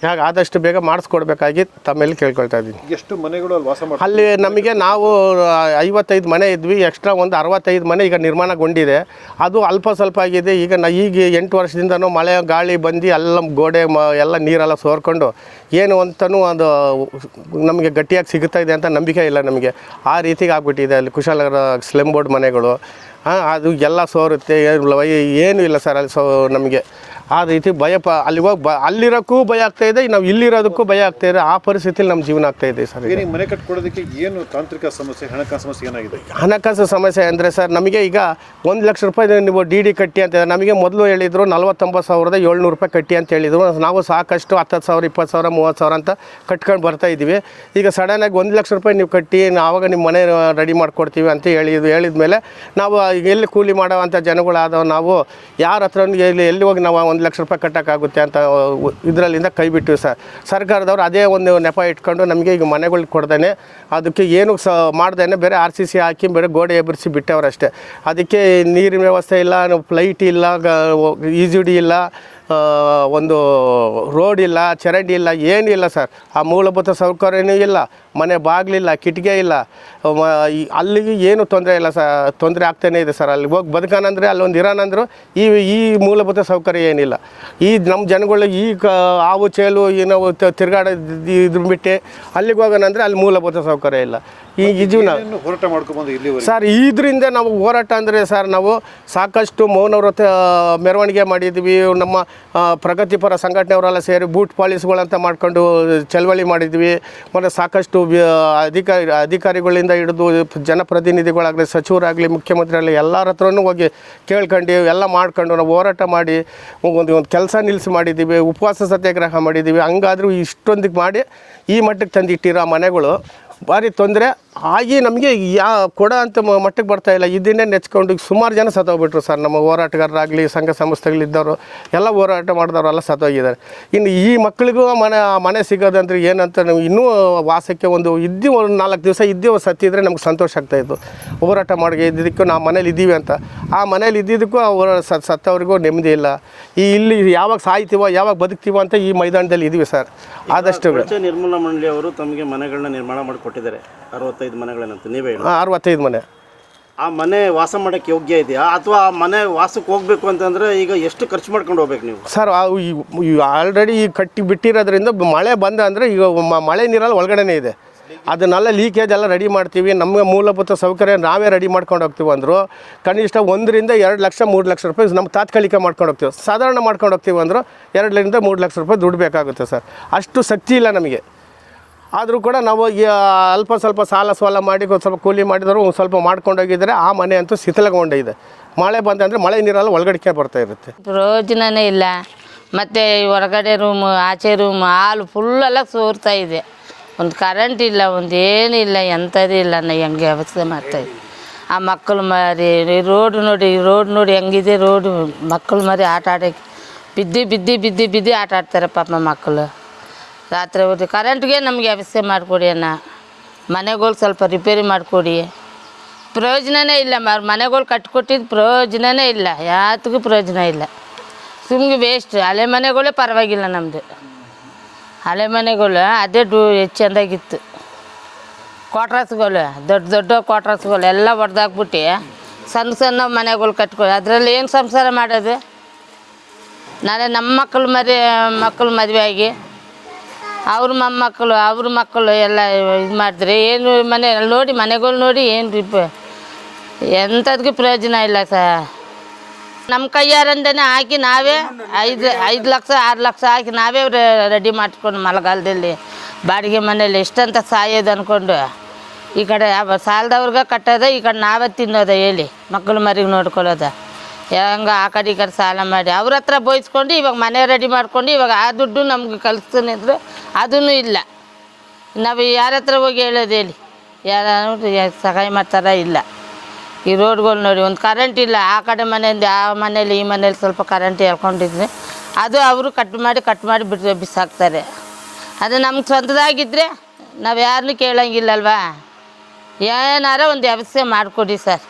ಹಾಗೆ ಆದಷ್ಟು ಬೇಗ ಮಾಡಿಸ್ಕೊಡ್ಬೇಕಾಗಿ ತಮ್ಮಲ್ಲಿ ಕೇಳ್ಕೊಳ್ತಾ ಇದ್ದೀನಿ. ಎಷ್ಟು ಮನೆಗಳು ಅಲ್ಲಿ ವಾಸ ಮಾಡಿ ಅಲ್ಲಿ ನಮಗೆ ನಾವು ಐವತ್ತೈದು ಮನೆ ಇದ್ವಿ ಎಕ್ಸ್ಟ್ರಾ ಒಂದು ಅರವತ್ತೈದು ಮನೆ ಈಗ ನಿರ್ಮಾಣಗೊಂಡಿದೆ. ಅದು ಅಲ್ಪ ಸ್ವಲ್ಪ ಆಗಿದೆ. ಈಗ ನ ಈಗ ಎಂಟು ವರ್ಷದಿಂದನೂ ಮಳೆ ಗಾಳಿ ಬಂದು ಎಲ್ಲ ಗೋಡೆ ಮ ಎಲ್ಲ ನೀರೆಲ್ಲ ಸೋರ್ಕೊಂಡು ಏನು ಅಂತನೂ ಅದು ನಮಗೆ ಗಟ್ಟಿಯಾಗಿ ಸಿಗುತ್ತಾ ಇದೆ ಅಂತ ನಂಬಿಕೆ ಇಲ್ಲ ನಮಗೆ. ಆ ರೀತಿಗೆ ಆಗ್ಬಿಟ್ಟಿದೆ ಅಲ್ಲಿ ಕುಶಾಲಗರ ಸ್ಲೆಮ್ ಬೋರ್ಡ್ ಮನೆಗಳು. ಹಾಂ ಅದು ಎಲ್ಲ ಸೋರುತ್ತೆ. ಏನು ಇಲ್ಲ ಸರ್ ಅಲ್ಲಿ ಸೋ ನಮಗೆ. ಆ ರೀತಿ ಭಯ ಪ ಅಲ್ಲಿ ಹೋಗಿ ಬ ಅಲ್ಲಿರೋಕ್ಕೂ ಭಯ ಆಗ್ತಾ ಇದೆ ನಾವು ಇಲ್ಲಿರೋದಕ್ಕೂ ಭಯ ಆಗ್ತಾ ಇದೆ. ಆ ಪರಿಸ್ಥಿತಿಲಿ ನಮ್ಮ ಜೀವನ ಆಗ್ತಾ ಇದೆ ಸರ್ ಈಗ. ಮನೆ ಕಟ್ಕೊಡೋದಕ್ಕೆ ಏನು ತಾಂತ್ರಿಕ ಸಮಸ್ಯೆ ಹಣಕಾಸು ಸಮಸ್ಯೆ ಏನಾಗಿದೆ? ಹಣಕಾಸು ಸಮಸ್ಯೆ ಅಂದರೆ ಸರ್ ನಮಗೆ ಈಗ ಒಂದು ಲಕ್ಷ ರೂಪಾಯಿ ನೀವು ಡಿ ಡಿ ಕಟ್ಟಿ ಅಂತ ನಮಗೆ ಮೊದಲು ಹೇಳಿದರು ನಲ್ವತ್ತೊಂಬತ್ತು ಸಾವಿರದ ಏಳ್ನೂರು ರೂಪಾಯಿ ಕಟ್ಟಿ ಅಂತ ಹೇಳಿದರು. ನಾವು ಸಾಕಷ್ಟು ಹತ್ತತ್ತು ಸಾವಿರ ಇಪ್ಪತ್ತು ಸಾವಿರ ಮೂವತ್ತು ಸಾವಿರ ಅಂತ ಕಟ್ಕೊಂಡು ಬರ್ತಾ ಇದ್ದೀವಿ. ಈಗ ಸಡನ್ನಾಗಿ ಒಂದು ಲಕ್ಷ ರೂಪಾಯಿ ನೀವು ಕಟ್ಟಿ ನಾವು ಆವಾಗ ನಿಮ್ಮ ಮನೆ ರೆಡಿ ಮಾಡ್ಕೊಡ್ತೀವಿ ಅಂತ ಹೇಳಿದ್ದು ಹೇಳಿದ ಮೇಲೆ ನಾವು ಈಗ ಎಲ್ಲಿ ಕೂಲಿ ಮಾಡೋವಂಥ ಜನಗಳಾದವು ನಾವು ಯಾರ ಹತ್ರ ಎಲ್ಲಿ ಎಲ್ಲಿ ಹೋಗಿ ನಾವು ಒಂದು ಲಕ್ಷ ರೂಪಾಯಿ ಕಟ್ಟೋಕ್ಕಾಗುತ್ತೆ ಅಂತ ಇದರಲ್ಲಿಂದ ಕೈ ಬಿಟ್ಟಿವಿ ಸರ್ ಸರ್ಕಾರದವ್ರು ಅದೇ ಒಂದು ನೆಪ ಇಟ್ಕೊಂಡು ನಮಗೆ ಈಗ ಮನೆಗಳು ಕೊಡ್ದೇನೆ, ಅದಕ್ಕೆ ಏನು ಸ, ಮಾಡ್ದೇನೆ, ಬೇರೆ ಆರ್ ಸಿ ಸಿ ಹಾಕಿ ಬೇರೆ ಗೋಡೆ ಎಬ್ಬರಿಸಿ ಬಿಟ್ಟವ್ರಷ್ಟೇ. ಅದಕ್ಕೆ ನೀರಿನ ವ್ಯವಸ್ಥೆ ಇಲ್ಲ ಫ್ಲೈಟ್ ಇಲ್ಲ ಡಿ ಇಲ್ಲ ಒಂದು ರೋಡ್ ಇಲ್ಲ, ಚರಂಡಿ ಇಲ್ಲ ಏನಿಲ್ಲ ಸರ್. ಆ ಮೂಲಭೂತ ಸೌಕರ್ಯನೂ ಇಲ್ಲ, ಮನೆ ಬಾಗಿಲಿಲ್ಲ, ಕಿಟಕಿ ಇಲ್ಲ. ಅಲ್ಲಿಗೆ ಏನು ತೊಂದರೆ ಇಲ್ಲ ಸರ್, ತೊಂದರೆ ಆಗ್ತಾನೇ ಇದೆ ಸರ್. ಅಲ್ಲಿ ಹೋಗಿ ಬದುಕಾನಂದರೆ ಅಲ್ಲೊಂದು ಇರಾನಂದರು, ಈ ಈ ಮೂಲಭೂತ ಸೌಕರ್ಯ ಏನಿಲ್ಲ. ಈ ನಮ್ಮ ಜನಗಳಿಗೆ ಈ ಕ, ಆವು, ಚೇಲು, ಏನೋ ತಿರುಗಾಡೋದು ಇದ್ರ ಬಿಟ್ಟು, ಅಲ್ಲಿಗೆ ಹೋಗೋಣಂದ್ರೆ ಅಲ್ಲಿ ಮೂಲಭೂತ ಸೌಕರ್ಯ ಇಲ್ಲ. ಈ ಈ ಜೀವನ ಹೋರಾಟ ಮಾಡ್ಕೊಬಂದು ಇಲ್ಲಿವರೆಗೆ? ಸರ್ ಇದರಿಂದ ನಾವು ಹೋರಾಟ ಅಂದರೆ ಸರ್ ನಾವು ಸಾಕಷ್ಟು ಮೌನವ್ರತ ಮೆರವಣಿಗೆ ಮಾಡಿದ್ವಿ. ನಮ್ಮ ಪ್ರಗತಿಪರ ಸಂಘಟನೆಯವರೆಲ್ಲ ಸೇರಿ ಬೂಟ್ ಪಾಲಿಸ್ಗಳಂತ ಮಾಡ್ಕೊಂಡು ಚಳವಳಿ ಮಾಡಿದ್ವಿ. ಮತ್ತು ಸಾಕಷ್ಟು ಅಧಿಕಾರಿ ಅಧಿಕಾರಿಗಳಿಂದ ಹಿಡಿದು ಜನಪ್ರತಿನಿಧಿಗಳಾಗಲಿ ಸಚಿವರಾಗಲಿ ಮುಖ್ಯಮಂತ್ರಿ ಆಗಲಿ ಎಲ್ಲರ ಹತ್ರನೂ ಹೋಗಿ ಕೇಳ್ಕೊಂಡು ಎಲ್ಲ ಮಾಡ್ಕೊಂಡು ನಾವು ಹೋರಾಟ ಮಾಡಿ ಒಂದು ಒಂದು ಕೆಲಸ ನಿಲ್ಲಿಸಿ ಮಾಡಿದ್ದೀವಿ. ಉಪವಾಸ ಸತ್ಯಾಗ್ರಹ ಮಾಡಿದ್ದೀವಿ. ಹಂಗಾದ್ರೂ ಇಷ್ಟೊಂದಿಗೆ ಮಾಡಿ ಈ ಮಟ್ಟಕ್ಕೆ ತಂದಿಟ್ಟಿರೋ ಮನೆಗಳು ಭಾರಿ ತೊಂದರೆ. ಆಗಿ ನಮಗೆ ಯಾ ಕೊಡ ಅಂತ ಮಟ್ಟಕ್ಕೆ ಬರ್ತಾ ಇಲ್ಲ. ಇದನ್ನೇ ನೆಚ್ಕೊಂಡು ಸುಮಾರು ಜನ ಸತ್ತೋಗ್ಬಿಟ್ರು ಸರ್. ನಮ್ಮ ಹೋರಾಟಗಾರರಾಗಲಿ, ಸಂಘ ಸಂಸ್ಥೆಗಳಿದ್ದವರು ಎಲ್ಲ ಹೋರಾಟ ಮಾಡಿದವರೆಲ್ಲ ಸತ್ತೋಗಿದ್ದಾರೆ. ಇನ್ನು ಈ ಮಕ್ಕಳಿಗೂ ಮನೆ ಮನೆ ಸಿಗೋದಂದ್ರೆ ಏನಂತ ನಾವು ಇನ್ನೂ ವಾಸಕ್ಕೆ ಒಂದು ಇದ್ದು ಒಂದು ನಾಲ್ಕು ದಿವಸ ಇದ್ದು ಸತ್ತಿದ್ರೆ ನಮ್ಗೆ ಸಂತೋಷ ಆಗ್ತಾಯಿತ್ತು ಹೋರಾಟ ಮಾಡಿ ಇದ್ದಿದ್ದಕ್ಕೂ ನಾವು ಮನೇಲಿ ಇದ್ದೀವಿ ಅಂತ. ಆ ಮನೇಲಿ ಇದ್ದಿದ್ದಕ್ಕೂ ಅವರ ಸತ್ತವರಿಗೂ ನೆಮ್ಮದಿ ಇಲ್ಲ. ಈ ಇಲ್ಲಿ ಯಾವಾಗ ಸಾಯ್ತೀವೋ, ಯಾವಾಗ ಬದುಕ್ತೀವೋ ಅಂತ ಈ ಮೈದಾನದಲ್ಲಿ ಇದ್ದೀವಿ ಸರ್. ಆದಷ್ಟು ನಿರ್ಮಲ ಮಂಡಳಿ ಅವರು ತಮಗೆ ಮನೆಗಳನ್ನ ನಿರ್ಮಾಣ ಮಾಡಿ ಕೊಟ್ಟಿದ್ದಾರೆ ಅರವತ್ತೈದು ಮನೆಗಳೇನಂತ ನೀವೇ ಹೇಳಿ. ಅರವತ್ತೈದು ಮನೆ. ಆ ಮನೆ ವಾಸ ಮಾಡೋಕ್ಕೆ ಯೋಗ್ಯ ಇದೆಯಾ? ಅಥವಾ ಆ ಮನೆ ವಾಸಕ್ಕೆ ಹೋಗ್ಬೇಕು ಅಂತಂದರೆ ಈಗ ಎಷ್ಟು ಖರ್ಚು ಮಾಡ್ಕೊಂಡು ಹೋಗ್ಬೇಕು ನೀವು? ಸರ್ ಆಲ್ರೆಡಿ ಈಗ ಕಟ್ಟಿ ಬಿಟ್ಟಿರೋದ್ರಿಂದ ಮಳೆ ಬಂದ ಅಂದರೆ ಈಗ ಮಳೆ ನೀರಲ್ಲಿ ಒಳಗಡೆನೇ ಇದೆ. ಅದನ್ನೆಲ್ಲ ಲೀಕೇಜ್ ಎಲ್ಲ ರೆಡಿ ಮಾಡ್ತೀವಿ. ನಮಗೆ ಮೂಲಭೂತ ಸೌಕರ್ಯ ನಾವೇ ರೆಡಿ ಮಾಡ್ಕೊಂಡು ಹೋಗ್ತೀವಿ ಅಂದರು. ಕನಿಷ್ಠ ಒಂದರಿಂದ ಎರಡು ಲಕ್ಷ ಮೂರು ಲಕ್ಷ ರೂಪಾಯಿ ನಮ್ಮ ತಾತ್ಕಾಲಿಕ ಮಾಡ್ಕೊಂಡು ಹೋಗ್ತೀವಿ. ಸಾಧಾರಣ ಮಾಡ್ಕೊಂಡು ಹೋಗ್ತೀವಿ ಅಂದರು ಎರಡರಿಂದ ಮೂರು ಲಕ್ಷ ರೂಪಾಯಿ ದುಡ್ಡು ಬೇಕಾಗುತ್ತೆ ಸರ್. ಅಷ್ಟು ಶಕ್ತಿ ಇಲ್ಲ ನಮಗೆ. ಆದರೂ ಕೂಡ ನಾವು ಅಲ್ಪ ಸ್ವಲ್ಪ ಸಾಲ ಸೋಲ ಮಾಡಿ ಸ್ವಲ್ಪ ಕೂಲಿ ಮಾಡಿದರೂ ಸ್ವಲ್ಪ ಮಾಡ್ಕೊಂಡೋಗಿದ್ರೆ ಆ ಮನೆ ಅಂತೂ ಶಿಥಿಲಗೊಂಡಿದೆ ಮಳೆ ಬಂದಂದರೆ ಮಳೆ ನೀರಲ್ಲ ಒಳಗಡಿಕೆ ಬರ್ತಾ ಇರುತ್ತೆ. ಪ್ರಯೋಜನನೇ ಇಲ್ಲ. ಮತ್ತು ಹೊರಗಡೆ ರೂಮು ಆಚೆ ರೂಮ್ ಹಾಲು ಫುಲ್ಲೆಲ್ಲ ಸೋರ್ತಾ ಇದೆ. ಒಂದು ಕರೆಂಟ್ ಇಲ್ಲ, ಒಂದು ಏನಿಲ್ಲ ಎಂಥದ್ದು ಇಲ್ಲ ನಾ ಹೆಂಗೆ ವ್ಯವಸ್ಥೆ ಮಾಡ್ತಾಯಿದ್ದೆ ಆ ಮಕ್ಕಳು ಮರಿ ರೋಡ್ ನೋಡಿ ರೋಡ್ ನೋಡಿ ಹೆಂಗಿದೆ ರೋಡು ಮಕ್ಕಳು ಮರಿ ಆಟ ಆಡೋಕ್ಕೆ. ಬಿದ್ದು ಬಿದ್ದು ಬಿದ್ದು ಬಿದ್ದು ಆಟ ಆಡ್ತಾರೆ ಪಾಪ ಮಕ್ಕಳು. ರಾತ್ರಿ ಹೊತ್ತು ಕರೆಂಟ್ಗೆ ನಮಗೆ ವ್ಯವಸ್ಥೆ ಮಾಡಿಕೊಡಿ ಅಣ್ಣ. ಮನೆಗಳು ಸ್ವಲ್ಪ ರಿಪೇರಿ ಮಾಡಿಕೊಡಿ. ಪ್ರಯೋಜನವೇ ಇಲ್ಲ ಮ, ಮನೆಗಳು ಕಟ್ಕೊಟ್ಟಿದ್ದು ಪ್ರಯೋಜನವೇ ಇಲ್ಲ. ಯಾತಕ್ಕೂ ಪ್ರಯೋಜನ ಇಲ್ಲ. ಸುಮ್ಮನೆ ವೇಸ್ಟ್ ಹಳೆ ಮನೆಗಳೇ ಪರವಾಗಿಲ್ಲ ನಮ್ಮದು ಹಳೆ ಮನೆಗಳು ಅದೇ ಡೂ ಹೆಚ್ಚು ಚೆಂದಾಗಿತ್ತು. ಕ್ವಾಟ್ರಸ್ಗಳು ದೊಡ್ಡ ದೊಡ್ಡ ಕ್ವಾಟ್ರಸ್ಗಳು ಎಲ್ಲ ಹೊಡೆದಾಕ್ಬಿಟ್ಟು ಸಣ್ಣ ಸಣ್ಣ ಮನೆಗಳು ಕಟ್ಕೊ, ಅದರಲ್ಲಿ ಏನು ಸಂಸಾರ ಮಾಡೋದು? ನಾಳೆ ನಮ್ಮ ಮಕ್ಕಳು ಮರಿ, ಮಕ್ಕಳು ಮದುವೆ ಆಗಿ ಅವ್ರ ಮೊಮ್ಮಕ್ಕಳು, ಅವ್ರ ಮಕ್ಕಳು ಎಲ್ಲ ಇದು ಮಾಡಿದ್ರೆ ಏನು ಮನೆ, ನೋಡಿ ಮನೆಗಳು ನೋಡಿ ಏನು ರೀ ಎಂಥದ್ಗೂ ಪ್ರಯೋಜನ ಇಲ್ಲ ಸರ್ ನಮ್ಮ ಕೈಯಾರಂದನೇ ಹಾಕಿ ನಾವೇ ಐದು ಐದು ಲಕ್ಷ, ಆರು ಲಕ್ಷ ಹಾಕಿ ನಾವೇ ರೆಡಿ ಮಾಡಿಕೊಂಡು ಮಳೆಗಾಲದಲ್ಲಿ ಬಾಡಿಗೆ ಮನೇಲಿ ಎಷ್ಟಂತ ಸಾಯೋದು ಅಂದ್ಕೊಂಡು ಈ ಕಡೆ ಸಾಲದವ್ರಿಗೆ ಕಟ್ಟೋದ, ಈ ಕಡೆ ನಾವೇ ತಿನ್ನೋದ ಹೇಳಿ ಮಕ್ಕಳು ಮರಿಗೆ ನೋಡ್ಕೊಳ್ಳೋದ. ಹೆಂಗೆ ಆ ಕಡೆ ಈ ಕಡೆ ಸಾಲ ಮಾಡಿ. ಅವ್ರ ಹತ್ರ ಬೋಯಿಸ್ಕೊಂಡು ಇವಾಗ ಮನೆ ರೆಡಿ ಮಾಡ್ಕೊಂಡು ಇವಾಗ ಆ ದುಡ್ಡು ನಮ್ಗೆ ಕಲಿಸ್ತಾನೆ ಅಂದರೆ ಅದೂ ಇಲ್ಲ. ನಾವು ಯಾರ ಹತ್ರ ಹೋಗಿ ಹೇಳೋದು ಹೇಳಿ. ಯಾರು ಸಹಾಯ ಮಾಡ್ತಾರ ಇಲ್ಲ. ಈ ರೋಡ್ಗಳು ನೋಡಿ, ಒಂದು ಕರೆಂಟ್ ಇಲ್ಲ. ಆ ಕಡೆ ಮನೆಯಿಂದ ಆ ಮನೇಲಿ ಈ ಮನೇಲಿ ಸ್ವಲ್ಪ ಕರೆಂಟ್ ಹೇಳ್ಕೊಂಡಿದ್ರೆ ಅದು ಅವರು ಕಟ್ ಮಾಡಿ ಕಟ್ ಮಾಡಿ ಬಿಟ್ಟು ಬಿಸಾಕ್ತಾರೆ. ಅದು ನಮ್ಗೆ ಸ್ವಂತದಾಗಿದ್ದರೆ ನಾವು ಯಾರನ್ನೂ ಕೇಳೋಂಗಿಲ್ಲಲ್ವಾ ಏನಾರ ಒಂದು ವ್ಯವಸ್ಥೆ ಮಾಡಿಕೊಡಿ ಸರ್.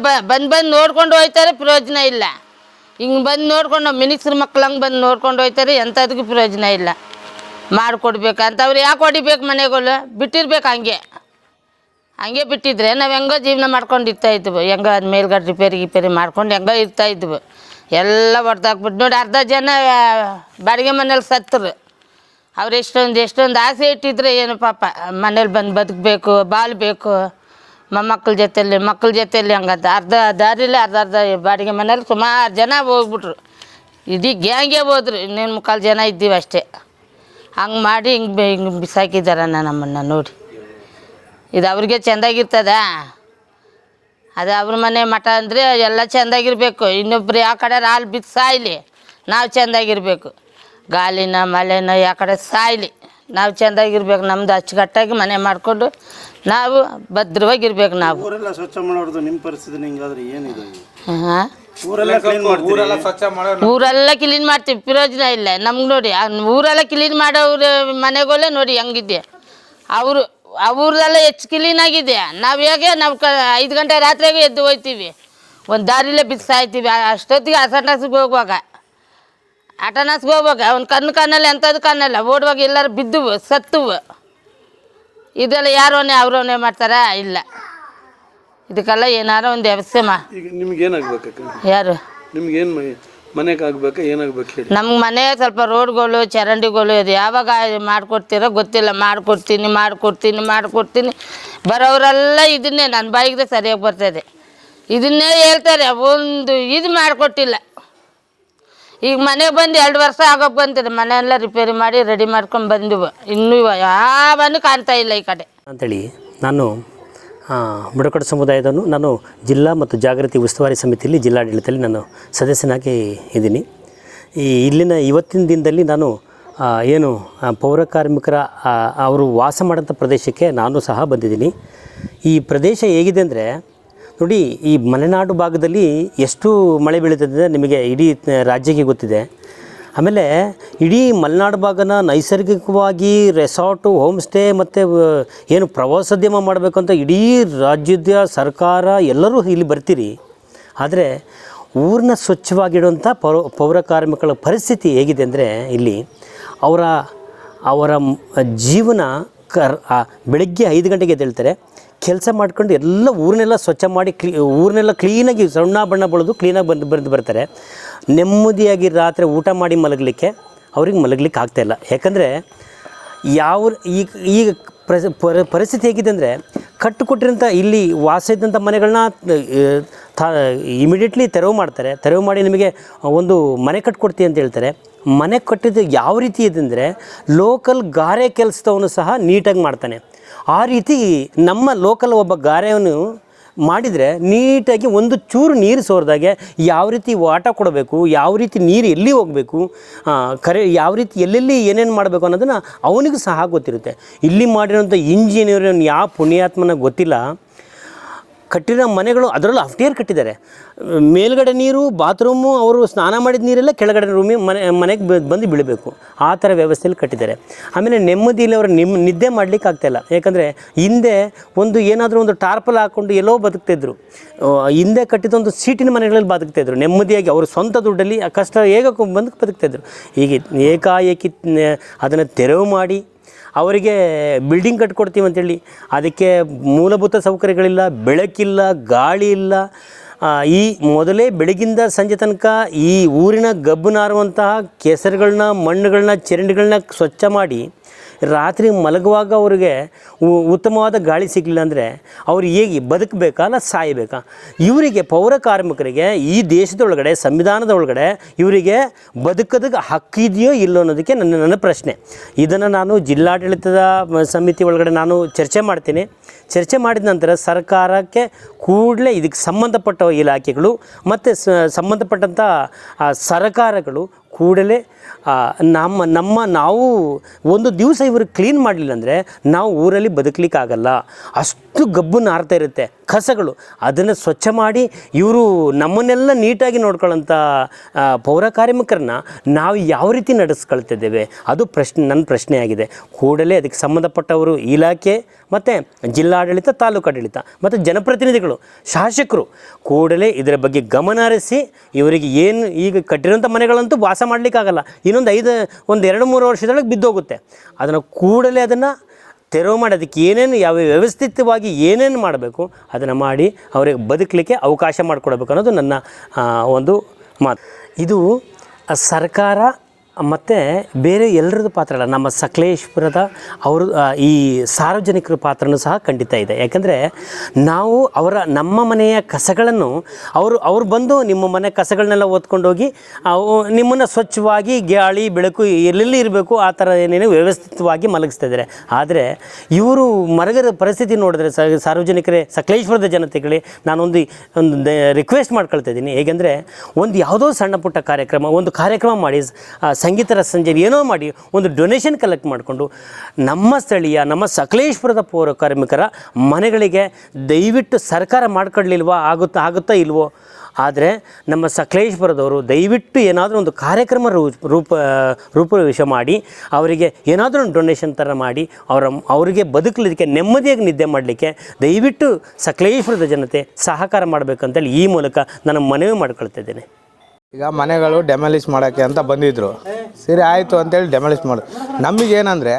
ಬಂದು ಬಂದು ನೋಡ್ಕೊಂಡು ಹೋಯ್ತಾರೆ, ಪ್ರಯೋಜನ ಇಲ್ಲ. ಹಿಂಗೆ ಬಂದು ನೋಡ್ಕೊಂಡು ಮಿನಿಕ್ಸ್ರ ಮಕ್ಳು ಹಂಗೆ ಬಂದು ನೋಡ್ಕೊಂಡು ಹೋಯ್ತಾರೆ ಎಂಥದಕ್ಕೂ ಪ್ರಯೋಜನ ಇಲ್ಲ. ಮಾಡಿಕೊಡ್ಬೇಕು ಅಂತವ್ರು ಯಾಕೆ ಹೊಡಿಬೇಕು ಮನೆಗಳು? ಬಿಟ್ಟಿರ್ಬೇಕು ಹಂಗೆ. ಹಂಗೆ ಬಿಟ್ಟಿದ್ರೆ ನಾವು ಹೆಂಗೋ ಜೀವನ ಮಾಡ್ಕೊಂಡು ಇರ್ತಾ ಇದ್ವು. ಹೆಂಗೋ ಅದು ಮೇಲ್ಗಡೆ ರಿಪೇರಿ ಗಿಪೇರಿ ಮಾಡ್ಕೊಂಡು ಹೆಂಗೋ ಇರ್ತಾ ಇದ್ವು. ಎಲ್ಲ ಹೊಡೆದಾಕ್ಬಿಟ್ಟು ನೋಡಿ ಅರ್ಧ ಜನ ಬಾಡಿಗೆ ಮನೇಲಿ ಸತ್ತರು. ಅವ್ರು ಎಷ್ಟೊಂದು ಎಷ್ಟೊಂದು ಆಸೆ ಇಟ್ಟಿದ್ರೆ ಏನು ಪಾಪ. ಮನೇಲಿ ಬಂದು ಬದುಕಬೇಕು, ಬಾಳ್ಬೇಕು. ಮೊಮ್ಮಕ್ಕಳ ಜೊತೆಯಲ್ಲಿ ಮಕ್ಕಳ ಜೊತೆಯಲ್ಲಿ ಹಂಗಂತ. ಅರ್ಧ ದಾರಿಲಿ ಅರ್ಧ ಅರ್ಧ ಬಾಡಿಗೆ ಮನೇಲಿ ಸುಮಾರು ಜನ ಹೋಗ್ಬಿಟ್ರು. ಇಡೀ ಗ್ಯಾಂಗೆ ಹೋದ್ರು. ಇನ್ನೇನು ಮುಕ್ಕಾಲು ಜನ ಇದ್ದೀವಿ ಅಷ್ಟೇ. ಹಂಗೆ ಮಾಡಿ ಹಿಂಗೆ ಹಿಂಗೆ ಬಿಸಾಕಿದಾರ ನಮ್ಮನ್ನು ನೋಡಿ. ಇದು ಅವ್ರಿಗೆ ಚೆಂದಾಗಿರ್ತದ? ಅದು ಅವ್ರ ಮನೆ ಮಠ ಅಂದರೆ ಎಲ್ಲ ಚೆಂದಾಗಿರ್ಬೇಕು. ಇನ್ನೊಬ್ರು ಯಾವ ಕಡೆ ಹಾಲು ಬಿದ್ದು ಸಾಯ್ಲಿ, ನಾವು ಚೆಂದಾಗಿರ್ಬೇಕು. ಗಾಳಿನ ಮಳೆನ ಯಾವ ಕಡೆ ಸಾಯ್ಲಿ. ನಾವು ಚೆಂದಾಗಿರ್ಬೇಕು ನಮ್ದು ಅಚ್ಚುಕಟ್ಟಾಗಿ ಮನೆ ಮಾಡಿಕೊಂಡು ನಾವು ಭದ್ರವಾಗಿರ್ಬೇಕು ನಾವು. ಊರೆಲ್ಲ ಸ್ವಚ್ಛ ಮಾಡೋದು ನಿಮ್ಮ ಪರಿಸ್ಥಿತಿ ಹಿಂಗಾದ್ರೆ ಏನಿದೆ? ಹಾಂ? ಊರೆಲ್ಲ ಕ್ಲೀನ್ ಮಾಡ್ತೀರಿ? ಊರೆಲ್ಲ ಕ್ಲೀನ್ ಮಾಡ್ತೀವಿ ಪ್ರಯೋಜನ ಇಲ್ಲ. ನಮ್ಗೆ ನೋಡಿ ಆ ಊರೆಲ್ಲ ಕ್ಲೀನ್ ಮಾಡೋರು ಮನೆಗಳೇ ನೋಡಿ ಹೆಂಗಿದೆ. ಅವರು ಅವ್ರದೆಲ್ಲ ಹೆಚ್ಚು ಕ್ಲೀನ್ ಆಗಿದೆ. ನಾವು ಹೇಗೆ ನಾವು ಕ ಐದು ಗಂಟೆ ರಾತ್ರಿಗೆ ಎದ್ದು ಹೋಗ್ತೀವಿ ಒಂದು ದಾರಿಲೇ ಬಿಸಾಯ್ತೀವಿ. ಅಷ್ಟೊತ್ತಿಗೆ ಅಸಟಾಸಿಗೆ ಹೋಗುವಾಗ. ಆಟನಾಸ್ಗೆ ಹೋಗುವಾಗ ಅವ್ನ ಕಣ್ಣು ಕಣ್ಣಲ್ಲ ಎಂಥದ್ದು ಕಣ್ಣಲ್ಲ ಓಡುವಾಗ ಎಲ್ಲರೂ ಬಿದ್ದುವು ಸತ್ತುವು. ಇದೆಲ್ಲ ಯಾರೋನೇ ಅವರೋನೇ ಮಾಡ್ತಾರಾ? ಇಲ್ಲ. ಇದಕ್ಕೆಲ್ಲ ಏನಾರ ಒಂದು ವ್ಯವಸ್ಥೆ ಮಾ ಈಗ ನಿಮ್ಗೆ ಏನಾಗ್ಬೇಕಕ್ಕ ಯಾರು? ನಿಮ್ಗೆ ಏನು ಮನೆಗೆ ಆಗ್ಬೇಕಾ ಏನಾಗ್ಬೇಕು ಹೇಳಿ? ನಮ್ಗೆ ಮನೆ ಸ್ವಲ್ಪ ರೋಡ್ಗಳು ಚರಂಡಿಗಳು ಇದು ಯಾವಾಗ ಮಾಡಿಕೊಡ್ತೀರೋ ಗೊತ್ತಿಲ್ಲ. ಮಾಡಿಕೊಡ್ತೀನಿ ಮಾಡಿಕೊಡ್ತೀನಿ ಮಾಡಿಕೊಡ್ತೀನಿ. ಬರೋರೆಲ್ಲ ಇದನ್ನೇ ನನ್ನ ಬಾಯಿಗೆ ಸರಿಯಾಗಿ ಬರ್ತದೆ. ಇದನ್ನೇ ಹೇಳ್ತಾರೆ ಒಂದು ಇದು ಮಾಡಿಕೊಟ್ಟಿಲ್ಲ. ಈಗ ಮನೆಗೆ ಬಂದು ಎರಡು ವರ್ಷ ಆಗೋ ಬಂತಿದೆ, ಮನೆಯೆಲ್ಲ ರಿಪೇರಿ ಮಾಡಿ ರೆಡಿ ಮಾಡ್ಕೊಂಡು ಬಂದಿವು. ಇನ್ನೂ ಯಾವನು ಕಾಣ್ತಾ ಇಲ್ಲ ಈ ಕಡೆ. ಅಂತೇಳಿ ನಾನು ಬುಡಕಟ್ಟು ಸಮುದಾಯದನ್ನು ನಾನು ಜಿಲ್ಲಾ ಮತ್ತು ಜಾಗೃತಿ ಉಸ್ತುವಾರಿ ಸಮಿತಿಯಲ್ಲಿ ಜಿಲ್ಲಾಡಳಿತದಲ್ಲಿ ನಾನು ಸದಸ್ಯನಾಗಿ ಇದ್ದೀನಿ. ಈ ಇಲ್ಲಿನ ಇವತ್ತಿನ ದಿನದಲ್ಲಿ ನಾನು ಏನು ಪೌರ ಕಾರ್ಮಿಕರ ಅವರು ವಾಸ ಮಾಡೋಂಥ ಪ್ರದೇಶಕ್ಕೆ ನಾನು ಸಹ ಬಂದಿದ್ದೀನಿ. ಈ ಪ್ರದೇಶ ಹೇಗಿದೆ ಅಂದರೆ ನೋಡಿ, ಈ ಮಲೆನಾಡು ಭಾಗದಲ್ಲಿ ಎಷ್ಟು ಮಳೆ ಬೀಳುತ್ತದೆ ನಿಮಗೆ ಇಡೀ ರಾಜ್ಯಕ್ಕೆ ಗೊತ್ತಿದೆ. ಆಮೇಲೆ ಇಡೀ ಮಲೆನಾಡು ಭಾಗನ ನೈಸರ್ಗಿಕವಾಗಿ ರೆಸಾರ್ಟು ಹೋಮ್ ಸ್ಟೇ ಮತ್ತು ಏನು ಪ್ರವಾಸೋದ್ಯಮ ಮಾಡಬೇಕು ಅಂತ ಇಡೀ ರಾಜ್ಯದ ಸರ್ಕಾರ ಎಲ್ಲರೂ ಇಲ್ಲಿ ಬರ್ತೀರಿ. ಆದರೆ ಊರನ್ನ ಸ್ವಚ್ಛವಾಗಿಡುವಂಥ ಪೌರ ಪೌರ ಕಾರ್ಮಿಕರ ಪರಿಸ್ಥಿತಿ ಹೇಗಿದೆ ಅಂದರೆ ಇಲ್ಲಿ ಅವರ ಅವರ ಜೀವನ ಕರ್ ಬೆಳಗ್ಗೆ ಐದು ಗಂಟೆಗೆ ಎದ್ದೇಳ್ತಾರೆ. ಕೆಲಸ ಮಾಡ್ಕೊಂಡು ಎಲ್ಲ ಊರನ್ನೆಲ್ಲ ಸ್ವಚ್ಛ ಮಾಡಿ ಕ್ಲೀ ಊರನ್ನೆಲ್ಲ ಕ್ಲೀನಾಗಿ ಸಣ್ಣ ಬಣ್ಣ ಬಳಿದು ಕ್ಲೀನಾಗಿ ಬಂದು ಬಂದು ಬರ್ತಾರೆ. ನೆಮ್ಮದಿಯಾಗಿ ರಾತ್ರಿ ಊಟ ಮಾಡಿ ಮಲಗಲಿಕ್ಕೆ ಅವ್ರಿಗೆ ಮಲಗಲಿಕ್ಕೆ ಆಗ್ತಾಯಿಲ್ಲ ಯಾಕಂದರೆ ಯಾವ ಈಗ ಈಗ ಪ್ರಸ, ಪರ, ಪರಿಸ್ಥಿತಿ ಹೇಗಿದೆ ಅಂದರೆ ಕಟ್ಟುಕೊಟ್ಟಿರೋಂಥ ಇಲ್ಲಿ ವಾಸ ಇದ್ದಂಥ ಮನೆಗಳನ್ನ ತಾ ಇಮಿಡಿಯೇಟ್ಲಿ ತೆರವು ಮಾಡ್ತಾರೆ. ತೆರವು ಮಾಡಿ ನಿಮಗೆ ಒಂದು ಮನೆ ಕಟ್ಕೊಡ್ತೀವಿ ಅಂತ ಹೇಳ್ತಾರೆ. ಮನೆ ಕಟ್ಟಿದ್ದು ಯಾವ ರೀತಿ ಇದೆ ಅಂದರೆ ಲೋಕಲ್ ಗಾರೆ ಕೆಲಸದವನು ಸಹ ನೀಟಾಗಿ ಮಾಡ್ತಾನೆ. ಆ ರೀತಿ ನಮ್ಮ ಲೋಕಲ್ ಒಬ್ಬ ಗಾರೆಯನ್ನು ಮಾಡಿದರೆ ನೀಟಾಗಿ ಒಂದು ಚೂರು ನೀರು ಸೋರಿದಾಗೆ ಯಾವ ರೀತಿ ವಾಟ ಕೊಡಬೇಕು, ಯಾವ ರೀತಿ ನೀರು ಎಲ್ಲಿ ಹೋಗಬೇಕು ಕರೆ ಯಾವ ರೀತಿ ಎಲ್ಲೆಲ್ಲಿ ಏನೇನು ಮಾಡಬೇಕು ಅನ್ನೋದನ್ನು ಅವನಿಗೂ ಸಹ ಗೊತ್ತಿರುತ್ತೆ. ಇಲ್ಲಿ ಮಾಡಿರೋಂಥ ಇಂಜಿನಿಯರ್ ಯಾವ ಪುಣ್ಯಾತ್ಮನ ಗೊತ್ತಿಲ್ಲ. ಕಟ್ಟಿರೋ ಮನೆಗಳು ಅದರಲ್ಲೂ ಅಫ್ಟಿಯರ್ ಕಟ್ಟಿದ್ದಾರೆ. ಮೇಲ್ಗಡೆ ನೀರು ಬಾತ್ರೂಮು ಅವರು ಸ್ನಾನ ಮಾಡಿದ ನೀರೆಲ್ಲ ಕೆಳಗಡೆ ರೂಮಿ ಮನೆ, ಮನೆಗೆ ಬಂದು ಬೀಳಬೇಕು. ಆ ಥರ ವ್ಯವಸ್ಥೆಯಲ್ಲಿ ಕಟ್ಟಿದ್ದಾರೆ. ಆಮೇಲೆ ನೆಮ್ಮದಿಯಲ್ಲಿ ಅವರು ನಿಮ್ಮ ನಿದ್ದೆ ಮಾಡಲಿಕ್ಕೆ ಆಗ್ತಾಯಿಲ್ಲ ಯಾಕಂದರೆ ಹಿಂದೆ ಒಂದು ಏನಾದರೂ ಒಂದು ಟಾರ್ಪಲ್ ಹಾಕ್ಕೊಂಡು ಎಲ್ಲೋ ಬದುಕ್ತಿದ್ರು ಹಿಂದೆ ಕಟ್ಟಿದ ಒಂದು ಸೀಟಿನ ಮನೆಗಳಲ್ಲಿ ಬದುಕ್ತಾಯಿದ್ರು ನೆಮ್ಮದಿಯಾಗಿ ಅವರು ಸ್ವಂತ ದುಡ್ಡಲ್ಲಿ ಆ ಕಷ್ಟ ಹೇಗೆ ಬಂದು ಬದುಕ್ತಾಯಿದ್ರು ಹೀಗೆ ಏಕಾಏಕಿ ಅದನ್ನು ತೆರವು ಮಾಡಿ ಅವರಿಗೆ ಬಿಲ್ಡಿಂಗ್ ಕಟ್ಕೊಡ್ತೀವಿ ಅಂತೇಳಿ. ಅದಕ್ಕೆ ಮೂಲಭೂತ ಸೌಕರ್ಯಗಳಿಲ್ಲ, ಬೆಳಕಿಲ್ಲ, ಗಾಳಿ ಇಲ್ಲ. ಈ ಮೊದಲೇ ಬೆಳಗಿಂದ ಸಂಜೆ ತನಕ ಈ ಊರಿನ ಗಬ್ಬು ನಾರುವಂತಹ ಕೆಸರುಗಳನ್ನ ಮಣ್ಣುಗಳನ್ನ ಚರಂಡಿಗಳನ್ನ ಸ್ವಚ್ಛ ಮಾಡಿ ರಾತ್ರಿ ಮಲಗುವಾಗ ಅವರಿಗೆ ಉತ್ತಮವಾದ ಗಾಳಿ ಸಿಗಲಿಲ್ಲ ಅಂದರೆ ಅವ್ರು ಹೇಗೆ ಬದುಕಬೇಕಾ ಅಲ್ಲ ಸಾಯಬೇಕಾ? ಇವರಿಗೆ ಪೌರ ಕಾರ್ಮಿಕರಿಗೆ ಈ ದೇಶದೊಳಗಡೆ ಸಂವಿಧಾನದ ಒಳಗಡೆ ಇವರಿಗೆ ಬದುಕೋದಕ್ಕೆ ಹಕ್ಕಿದೆಯೋ ಇಲ್ಲೋ ಅನ್ನೋದಕ್ಕೆ ನನ್ನ ನನ್ನ ಪ್ರಶ್ನೆ. ಇದನ್ನು ನಾನು ಜಿಲ್ಲಾಡಳಿತದ ಸಮಿತಿ ಒಳಗಡೆ ನಾನು ಚರ್ಚೆ ಮಾಡ್ತೀನಿ. ಚರ್ಚೆ ಮಾಡಿದ ನಂತರ ಸರ್ಕಾರಕ್ಕೆ ಕೂಡಲೇ ಇದಕ್ಕೆ ಸಂಬಂಧಪಟ್ಟ ಇಲಾಖೆಗಳು ಮತ್ತು ಸಂಬಂಧಪಟ್ಟಂಥ ಸರ್ಕಾರಗಳು ಕೂಡಲೇ ನಮ್ಮ ನಮ್ಮ ನಾವು ಒಂದು ದಿವಸ ಇವರು ಕ್ಲೀನ್ ಮಾಡಲಿಲ್ಲ ಅಂದರೆ ನಾವು ಊರಲ್ಲಿ ಬದುಕಲಿಕ್ಕಾಗಲ್ಲ. ಅಷ್ಟು ಗಬ್ಬು ನಾರ್ತಾ ಇರುತ್ತೆ ಕಸಗಳು. ಅದನ್ನು ಸ್ವಚ್ಛ ಮಾಡಿ ಇವರು ನಮ್ಮನ್ನೆಲ್ಲ ನೀಟಾಗಿ ನೋಡ್ಕೊಳ್ಳೋಂಥ ಪೌರ ಕಾರ್ಮಿಕರನ್ನ ನಾವು ಯಾವ ರೀತಿ ನಡೆಸ್ಕೊಳ್ತಿದ್ದೇವೆ? ಅದು ಪ್ರಶ್ನೆ, ನನ್ನ ಪ್ರಶ್ನೆ ಆಗಿದೆ ಕೂಡಲೇ ಅದಕ್ಕೆ ಸಂಬಂಧಪಟ್ಟವರು ಇಲಾಖೆ ಮತ್ತು ಜಿಲ್ಲಾಡಳಿತ ತಾಲೂಕಾಡಳಿತ ಮತ್ತು ಜನಪ್ರತಿನಿಧಿಗಳು, ಶಾಸಕರು ಕೂಡಲೇ ಇದರ ಬಗ್ಗೆ ಗಮನ ಹರಿಸಿ, ಇವರಿಗೆ ಏನು ಈಗ ಕಟ್ಟಿರೋಂಥ ಮನೆಗಳಂತೂ ವಾಸ ಮಾಡಲಿಕ್ಕಾಗಲ್ಲ. ಇನ್ನೊಂದು ಐದು, ಒಂದು ಎರಡು, ಮೂರು ವರ್ಷದೊಳಗೆ ಬಿದ್ದೋಗುತ್ತೆ. ಅದನ್ನು ಕೂಡಲೇ ಅದನ್ನು ತೆರವು ಮಾಡಿ, ಅದಕ್ಕೆ ಏನೇನು ಯಾವ ವ್ಯವಸ್ಥಿತವಾಗಿ ಏನೇನು ಮಾಡಬೇಕು, ಅದನ್ನು ಮಾಡಿ ಅವರಿಗೆ ಬದುಕಲಿಕ್ಕೆ ಅವಕಾಶ ಮಾಡಿಕೊಡ್ಬೇಕು ಅನ್ನೋದು ನನ್ನ ಒಂದು ಮಾತು. ಇದು ಸರ್ಕಾರ ಮತ್ತು ಬೇರೆ ಎಲ್ಲರದ್ದು ಪಾತ್ರ ಅಲ್ಲ. ನಮ್ಮ ಸಕಲೇಶ್ಪುರದ ಅವರು ಈ ಸಾರ್ವಜನಿಕರ ಪಾತ್ರನೂ ಸಹ ಖಂಡಿತ ಇದೆ. ಯಾಕಂದರೆ ನಾವು ಅವರ ನಮ್ಮ ಮನೆಯ ಕಸಗಳನ್ನು, ಅವರು, ಅವ್ರು ಬಂದು ನಿಮ್ಮ ಮನೆ ಕಸಗಳನ್ನೆಲ್ಲ ಓದ್ಕೊಂಡೋಗಿ ನಿಮ್ಮನ್ನು ಸ್ವಚ್ಛವಾಗಿ ಗಾಳಿ, ಬೆಳಕು ಎಲ್ಲೆಲ್ಲಿ ಇರಬೇಕು ಆ ಥರ ಏನೇನು ವ್ಯವಸ್ಥಿತವಾಗಿ ಮಲಗಿಸ್ತಾ ಇದ್ದಾರೆ. ಆದರೆ ಇವರು ಮರಗರ ಪರಿಸ್ಥಿತಿ ನೋಡಿದ್ರೆ ಸಾರ್ವಜನಿಕರೇ ಸಕಲೇಶ್ವರದ ಜನತೆಗಳೇ, ನಾನೊಂದು, ಒಂದು ರಿಕ್ವೆಸ್ಟ್ ಮಾಡ್ಕೊಳ್ತಾ ಇದ್ದೀನಿ. ಹೇಗೆಂದರೆ, ಒಂದು ಯಾವುದೋ ಸಣ್ಣ ಪುಟ್ಟ ಕಾರ್ಯಕ್ರಮ, ಒಂದು ಕಾರ್ಯಕ್ರಮ ಮಾಡಿ ಸಂಗೀತ ಸಂಜೆ ಏನೋ ಮಾಡಿ ಒಂದು ಡೊನೇಷನ್ ಕಲೆಕ್ಟ್ ಮಾಡಿಕೊಂಡು ನಮ್ಮ ಸ್ಥಳೀಯ, ನಮ್ಮ ಸಕಲೇಶ್ವರದ ಪೌರ ಕಾರ್ಮಿಕರ ಮನೆಗಳಿಗೆ ದಯವಿಟ್ಟು ಸರ್ಕಾರ ಮಾಡ್ಕೊಡ್ಲಿಲ್ವಾ, ಆಗುತ್ತಾ ಆಗುತ್ತಾ ಇಲ್ವೋ? ಆದರೆ ನಮ್ಮ ಸಕಲೇಶ್ವರದವರು ದಯವಿಟ್ಟು ಏನಾದರೂ ಒಂದು ಕಾರ್ಯಕ್ರಮ ರೂಪ ರೂಪವೇಶ ಮಾಡಿ, ಅವರಿಗೆ ಏನಾದರೂ ಒಂದು ಡೊನೇಷನ್ ಥರ ಮಾಡಿ, ಅವರ, ಅವರಿಗೆ ಬದುಕಲಿಕ್ಕೆ ನೆಮ್ಮದಿಯಾಗಿ ನಿದ್ದೆ ಮಾಡಲಿಕ್ಕೆ ದಯವಿಟ್ಟು ಸಕಲೇಶ್ವರದ ಜನತೆ ಸಹಕಾರ ಮಾಡಬೇಕಂತೇಳಿ ಈ ಮೂಲಕ ನಾನು ಮನವಿ ಮಾಡ್ಕೊಳ್ತಾ ಇದ್ದೇನೆ. ಈಗ ಮನೆಗಳು ಡೆಮಾಲಿಷ್ ಮಾಡೋಕ್ಕೆ ಅಂತ ಬಂದಿದ್ರು. ಸರಿ, ಆಯಿತು ಅಂತೇಳಿ ಡೆಮಾಲಿಷ್ ಮಾಡು. ನಮಗೇನಂದರೆ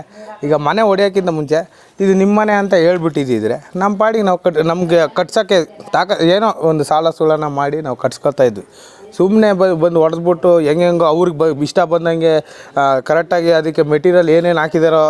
ಈಗ ಮನೆ ಹೊಡೆಯೋಕ್ಕಿಂತ ಮುಂಚೆ ಇದು ನಿಮ್ಮ ಮನೆ ಅಂತ ಹೇಳ್ಬಿಟ್ಟಿದ್ದಿದ್ರೆ ನಮ್ಮ ಪಾಡಿಗೆ ನಾವು ಕಟ್, ನಮಗೆ ಕಟ್ಸೋಕ್ಕೆ ತಾಕ, ಏನೋ ಒಂದು ಸಾಲ ಸುಳನ ಮಾಡಿ ನಾವು ಕಟ್ಸ್ಕೊತಾ ಇದ್ವಿ. ಸುಮ್ಮನೆ ಬ ಬಂದು ಹೊಡೆದ್ಬಿಟ್ಟು ಹೆಂಗೆಂಗೋ ಅವ್ರಿಗೆ ಬ ಇಷ್ಟ ಬಂದಂಗೆ ಕರೆಕ್ಟಾಗಿ ಅದಕ್ಕೆ ಮೆಟೀರಿಯಲ್ ಏನೇನು ಹಾಕಿದಾರೋ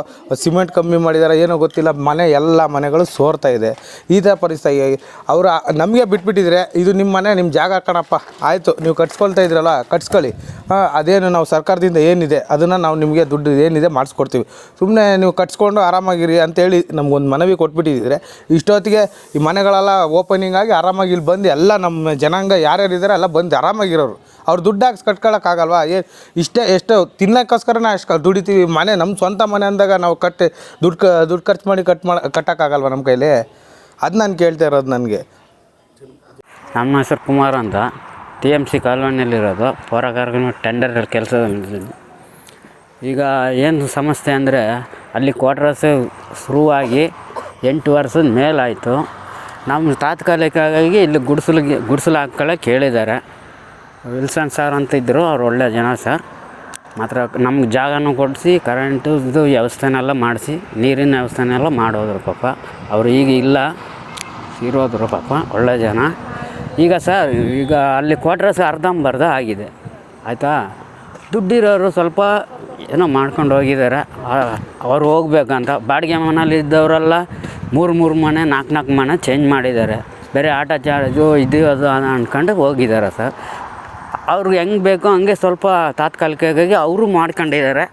ಸಿಮೆಂಟ್ ಕಮ್ಮಿ ಮಾಡಿದಾರೋ ಏನೋ ಗೊತ್ತಿಲ್ಲ, ಮನೆ ಎಲ್ಲ ಮನೆಗಳು ಸೋರ್ತಾ ಇದೆ. ಈ ಥರ ಪರಿಸ್ಥಿತಿ. ಅವರು ನಮಗೆ ಬಿಟ್ಬಿಟ್ಟಿದ್ರೆ, ಇದು ನಿಮ್ಮ ಮನೆ ನಿಮ್ಮ ಜಾಗ ಕಣಪ್ಪ, ಆಯಿತು, ನೀವು ಕಟ್ಸ್ಕೊಳ್ತಾ ಇದ್ರಲ್ಲ, ಕಟ್ಸ್ಕೊಳ್ಳಿ. ಹಾಂ ಅದೇನು ನಾವು ಸರ್ಕಾರದಿಂದ ಏನಿದೆ, ಅದನ್ನು ನಾವು ನಿಮಗೆ ದುಡ್ಡು ಏನಿದೆ ಮಾಡಿಸ್ಕೊಡ್ತೀವಿ. ಸುಮ್ಮನೆ ನೀವು ಕಟ್ಸ್ಕೊಂಡು ಆರಾಮಾಗಿರಿ ಅಂತೇಳಿ ನಮಗೊಂದು ಮನವಿ ಕೊಟ್ಬಿಟ್ಟಿದ್ರೆ, ಇಷ್ಟೊತ್ತಿಗೆ ಈ ಮನೆಗಳೆಲ್ಲ ಓಪನಿಂಗ್ ಆಗಿ ಆರಾಮಾಗಿ ಇಲ್ಲಿ ಬಂದು ಎಲ್ಲ ನಮ್ಮ ಜನಾಂಗ ಯಾರ್ಯಾರು ಇದ್ದಾರೆ ಎಲ್ಲ ಬಂದು ಆರಾಮಾಗಿರೋರು ಅವ್ರು ದುಡ್ಡು ಹಾಕಿ ಕಟ್ಕೊಳ್ಳೋಕ್ಕಾಗಲ್ವಾ ಏ, ಇಷ್ಟೇ, ಎಷ್ಟು ತಿನ್ನೋಕ್ಕೋಸ್ಕರನೇ ಅಷ್ಟು ದುಡಿತೀವಿ. ಮನೆ ನಮ್ಮ ಸ್ವಂತ ಮನೆ ಅಂದಾಗ ನಾವು ಕಟ್ಟಿ, ದುಡ್ಡು ಕ, ದುಡ್ಡು ಖರ್ಚು ಮಾಡಿ ಕಟ್ ಮಾಡಿ ಕಟ್ಟೋಕ್ಕಾಗಲ್ವಾ ನಮ್ಮ ಕೈಲಿ? ಅದು ನಾನು ಕೇಳ್ತಾ ಇರೋದು ನನಗೆ. ನಮ್ಮ ಹೆಸರು ಕುಮಾರ್ ಅಂತ. ಟಿ ಎಂ ಸಿ ಕಾಲೋನಿಯಲ್ಲಿರೋದು. ಪೌರಕಾರ್ಮಿಕ ಟೆಂಡರ್ ಕೆಲಸ ಈಗ ಏನು ಸಮಸ್ಯೆ ಅಂದರೆ, ಅಲ್ಲಿ ಕ್ವಾರ್ಟರ್ಸ್ ಶುರುವಾಗಿ ಎಂಟು ವರ್ಷದ ಮೇಲಾಯಿತು. ನಮ್ಮ ತಾತ್ಕಾಲಿಕವಾಗಿ ಇಲ್ಲಿ ಗುಡಿಸಲು ಗುಡಿಸಲು ಹಾಕ್ಕೊಳ್ಳೋಕೆ ಹೇಳಿದ್ದಾರೆ. ವಿಲ್ಸನ್ ಸರ್ ಅಂತ ಇದ್ದರು ಅವ್ರು ಒಳ್ಳೆ ಜನ ಸರ್. ಮಾತ್ರ ನಮ್ಗೆ ಜಾಗನೂ ಕೊಡಿಸಿ ಕರೆಂಟು ಇದು ವ್ಯವಸ್ಥೆನೆಲ್ಲ ಮಾಡಿಸಿ, ನೀರಿನ ವ್ಯವಸ್ಥೆನೆಲ್ಲ ಮಾಡೋದ್ರು ಪಾಪ. ಅವರು ಈಗ ಇಲ್ಲ, ಇರೋದ್ರು ಪಾಪ, ಒಳ್ಳೆ ಜನ. ಈಗ ಸರ್, ಈಗ ಅಲ್ಲಿ ಕ್ವಾರ್ಟರ್ಸ್ ಅರ್ಧಂಬರ್ಧ ಆಗಿದೆ. ಆಯಿತಾ? ದುಡ್ಡಿರೋರು ಸ್ವಲ್ಪ ಏನೋ ಮಾಡ್ಕೊಂಡು ಹೋಗಿದ್ದಾರೆ. ಅವ್ರು ಹೋಗ್ಬೇಕಂತ. ಬಾಡಿಗೆ ಮನೇಲಿ ಇದ್ದವರೆಲ್ಲ ಮೂರು ಮೂರು ಮನೆ ನಾಲ್ಕು ನಾಲ್ಕು ಮನೆ ಚೇಂಜ್ ಮಾಡಿದ್ದಾರೆ. ಬೇರೆ ಆಟೋ ಚಾರ್ಜು, ಇದು, ಅದು ಅಂದ್ಕೊಂಡು ಹೋಗಿದ್ದಾರೆ ಸರ್. ಅವ್ರಿಗೆ ಹೆಂಗೆ ಬೇಕೋ ಹಂಗೆ ಸ್ವಲ್ಪ ತಾತ್ಕಾಲಿಕವಾಗಿ ಅವರು ಮಾಡ್ಕೊಂಡಿದ್ದಾರೆ.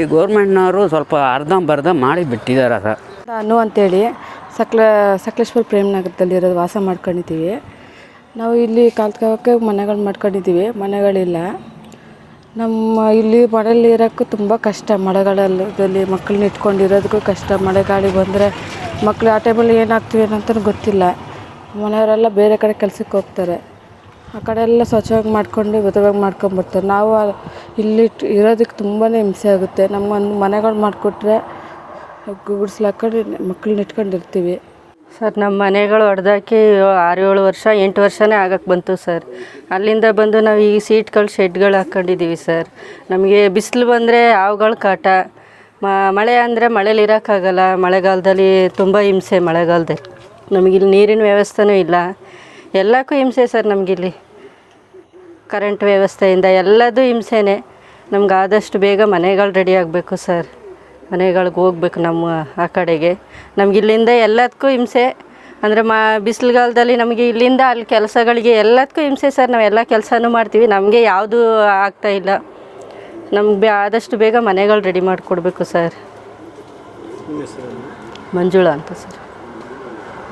ಈ ಗೌರ್ಮೆಂಟ್ನವರು ಸ್ವಲ್ಪ ಅರ್ಧಂಬರ್ಧ ಮಾಡಿ ಬಿಟ್ಟಿದ್ದಾರೆ ಸರ್. ನಾನು ಅಂತೇಳಿ ಸಕ್ಲ, ಸಕಲೇಶ್ವರ ಪ್ರೇಮನಗರದಲ್ಲಿರೋದು ವಾಸ ಮಾಡ್ಕೊಂಡಿದ್ದೀವಿ. ನಾವು ಇಲ್ಲಿ ಕಾಲ್ತ್ಕೋಕ್ಕೆ ಮನೆಗಳು ಮಾಡ್ಕೊಂಡಿದ್ದೀವಿ. ಮನೆಗಳಿಲ್ಲ. ನಮ್ಮ ಇಲ್ಲಿ ಮನೇಲಿ ಇರೋಕ್ಕೂ ತುಂಬ ಕಷ್ಟ. ಮಳೆಗಾಲದಲ್ಲಿ ಮಕ್ಕಳನ್ನ ಇಟ್ಕೊಂಡಿರೋದಕ್ಕೂ ಕಷ್ಟ. ಮಳೆ ಗಾಳಿ ಬಂದರೆ ಮಕ್ಕಳು ಆ ಟೈಮಲ್ಲಿ ಏನಾಗ್ತೀವಿ ಏನಂತ ಗೊತ್ತಿಲ್ಲ. ಮನೆಯವರೆಲ್ಲ ಬೇರೆ ಕಡೆ ಕೆಲಸಕ್ಕೆ ಹೋಗ್ತಾರೆ. ಆ ಕಡೆ ಎಲ್ಲ ಸ್ವಚ್ಛವಾಗಿ ಮಾಡ್ಕೊಂಡು ಭದ್ರವಾಗಿ ಮಾಡ್ಕೊಂಬರ್ತಾರೆ ನಾವು ಇಲ್ಲಿ ಇರೋದಕ್ಕೆ ತುಂಬಾ ಹಿಂಸೆ ಆಗುತ್ತೆ. ನಮ್ಮನ್ನು ಮನೆಗಳು ಮಾಡಿಕೊಟ್ರೆ ಗುಡಿಸ್ಲು ಹಾಕೊಂಡು ಮಕ್ಕಳನ್ನ ಇಟ್ಕೊಂಡಿರ್ತೀವಿ. ಸರ್, ನಮ್ಮ ಮನೆಗಳು ಹೊಡೆದಾಕಿ ಆರು ಏಳು ವರ್ಷ, ಎಂಟು ವರ್ಷನೇ ಆಗಕ್ಕೆ ಬಂತು ಸರ್. ಅಲ್ಲಿಂದ ಬಂದು ನಾವು ಈ ಸೀಟ್ಗಳು, ಶೆಡ್ಗಳು ಹಾಕ್ಕೊಂಡಿದ್ದೀವಿ ಸರ್. ನಮಗೆ ಬಿಸಿಲು ಬಂದರೆ ಹಾವುಗಳು ಕಾಟ. ಮಳೆ ಅಂದರೆ ಮಳೇಲಿ ಇರೋಕ್ಕಾಗಲ್ಲ. ಮಳೆಗಾಲದಲ್ಲಿ ತುಂಬ ಹಿಂಸೆ ಮಳೆಗಾಲದಲ್ಲಿ. ನಮಗಿಲ್ಲಿ ನೀರಿನ ವ್ಯವಸ್ಥೆನೂ ಇಲ್ಲ. ಎಲ್ಲಕ್ಕೂ ಹಿಂಸೆ ಸರ್ ನಮಗಿಲ್ಲಿ. ಕರೆಂಟ್ ವ್ಯವಸ್ಥೆಯಿಂದ ಎಲ್ಲದೂ ಹಿಂಸೆನೇ. ನಮ್ಗೆ ಆದಷ್ಟು ಬೇಗ ಮನೆಗಳು ರೆಡಿ ಆಗಬೇಕು ಸರ್. ಮನೆಗಳಿಗೆ ಹೋಗ್ಬೇಕು ನಮ್ಮ ಆ ಕಡೆಗೆ. ನಮ್ಗೆ ಇಲ್ಲಿಂದ ಎಲ್ಲದಕ್ಕೂ ಹಿಂಸೆ. ಅಂದರೆ ಮಾ ಬಿಸಿಲುಗಾಲದಲ್ಲಿ ನಮಗೆ ಇಲ್ಲಿಂದ ಅಲ್ಲಿ ಕೆಲಸಗಳಿಗೆ ಎಲ್ಲದಕ್ಕೂ ಹಿಂಸೆ ಸರ್. ನಾವು ಎಲ್ಲ ಕೆಲಸನೂ ಮಾಡ್ತೀವಿ. ನಮಗೆ ಯಾವುದೂ ಆಗ್ತಾ ಇಲ್ಲ. ನಮ್ಗೆ ಬೇ ಆದಷ್ಟು ಬೇಗ ಮನೆಗಳು ರೆಡಿ ಮಾಡಿಕೊಡ್ಬೇಕು ಸರ್. ಮಂಜುಳಾ ಅಂತ ಸರ್.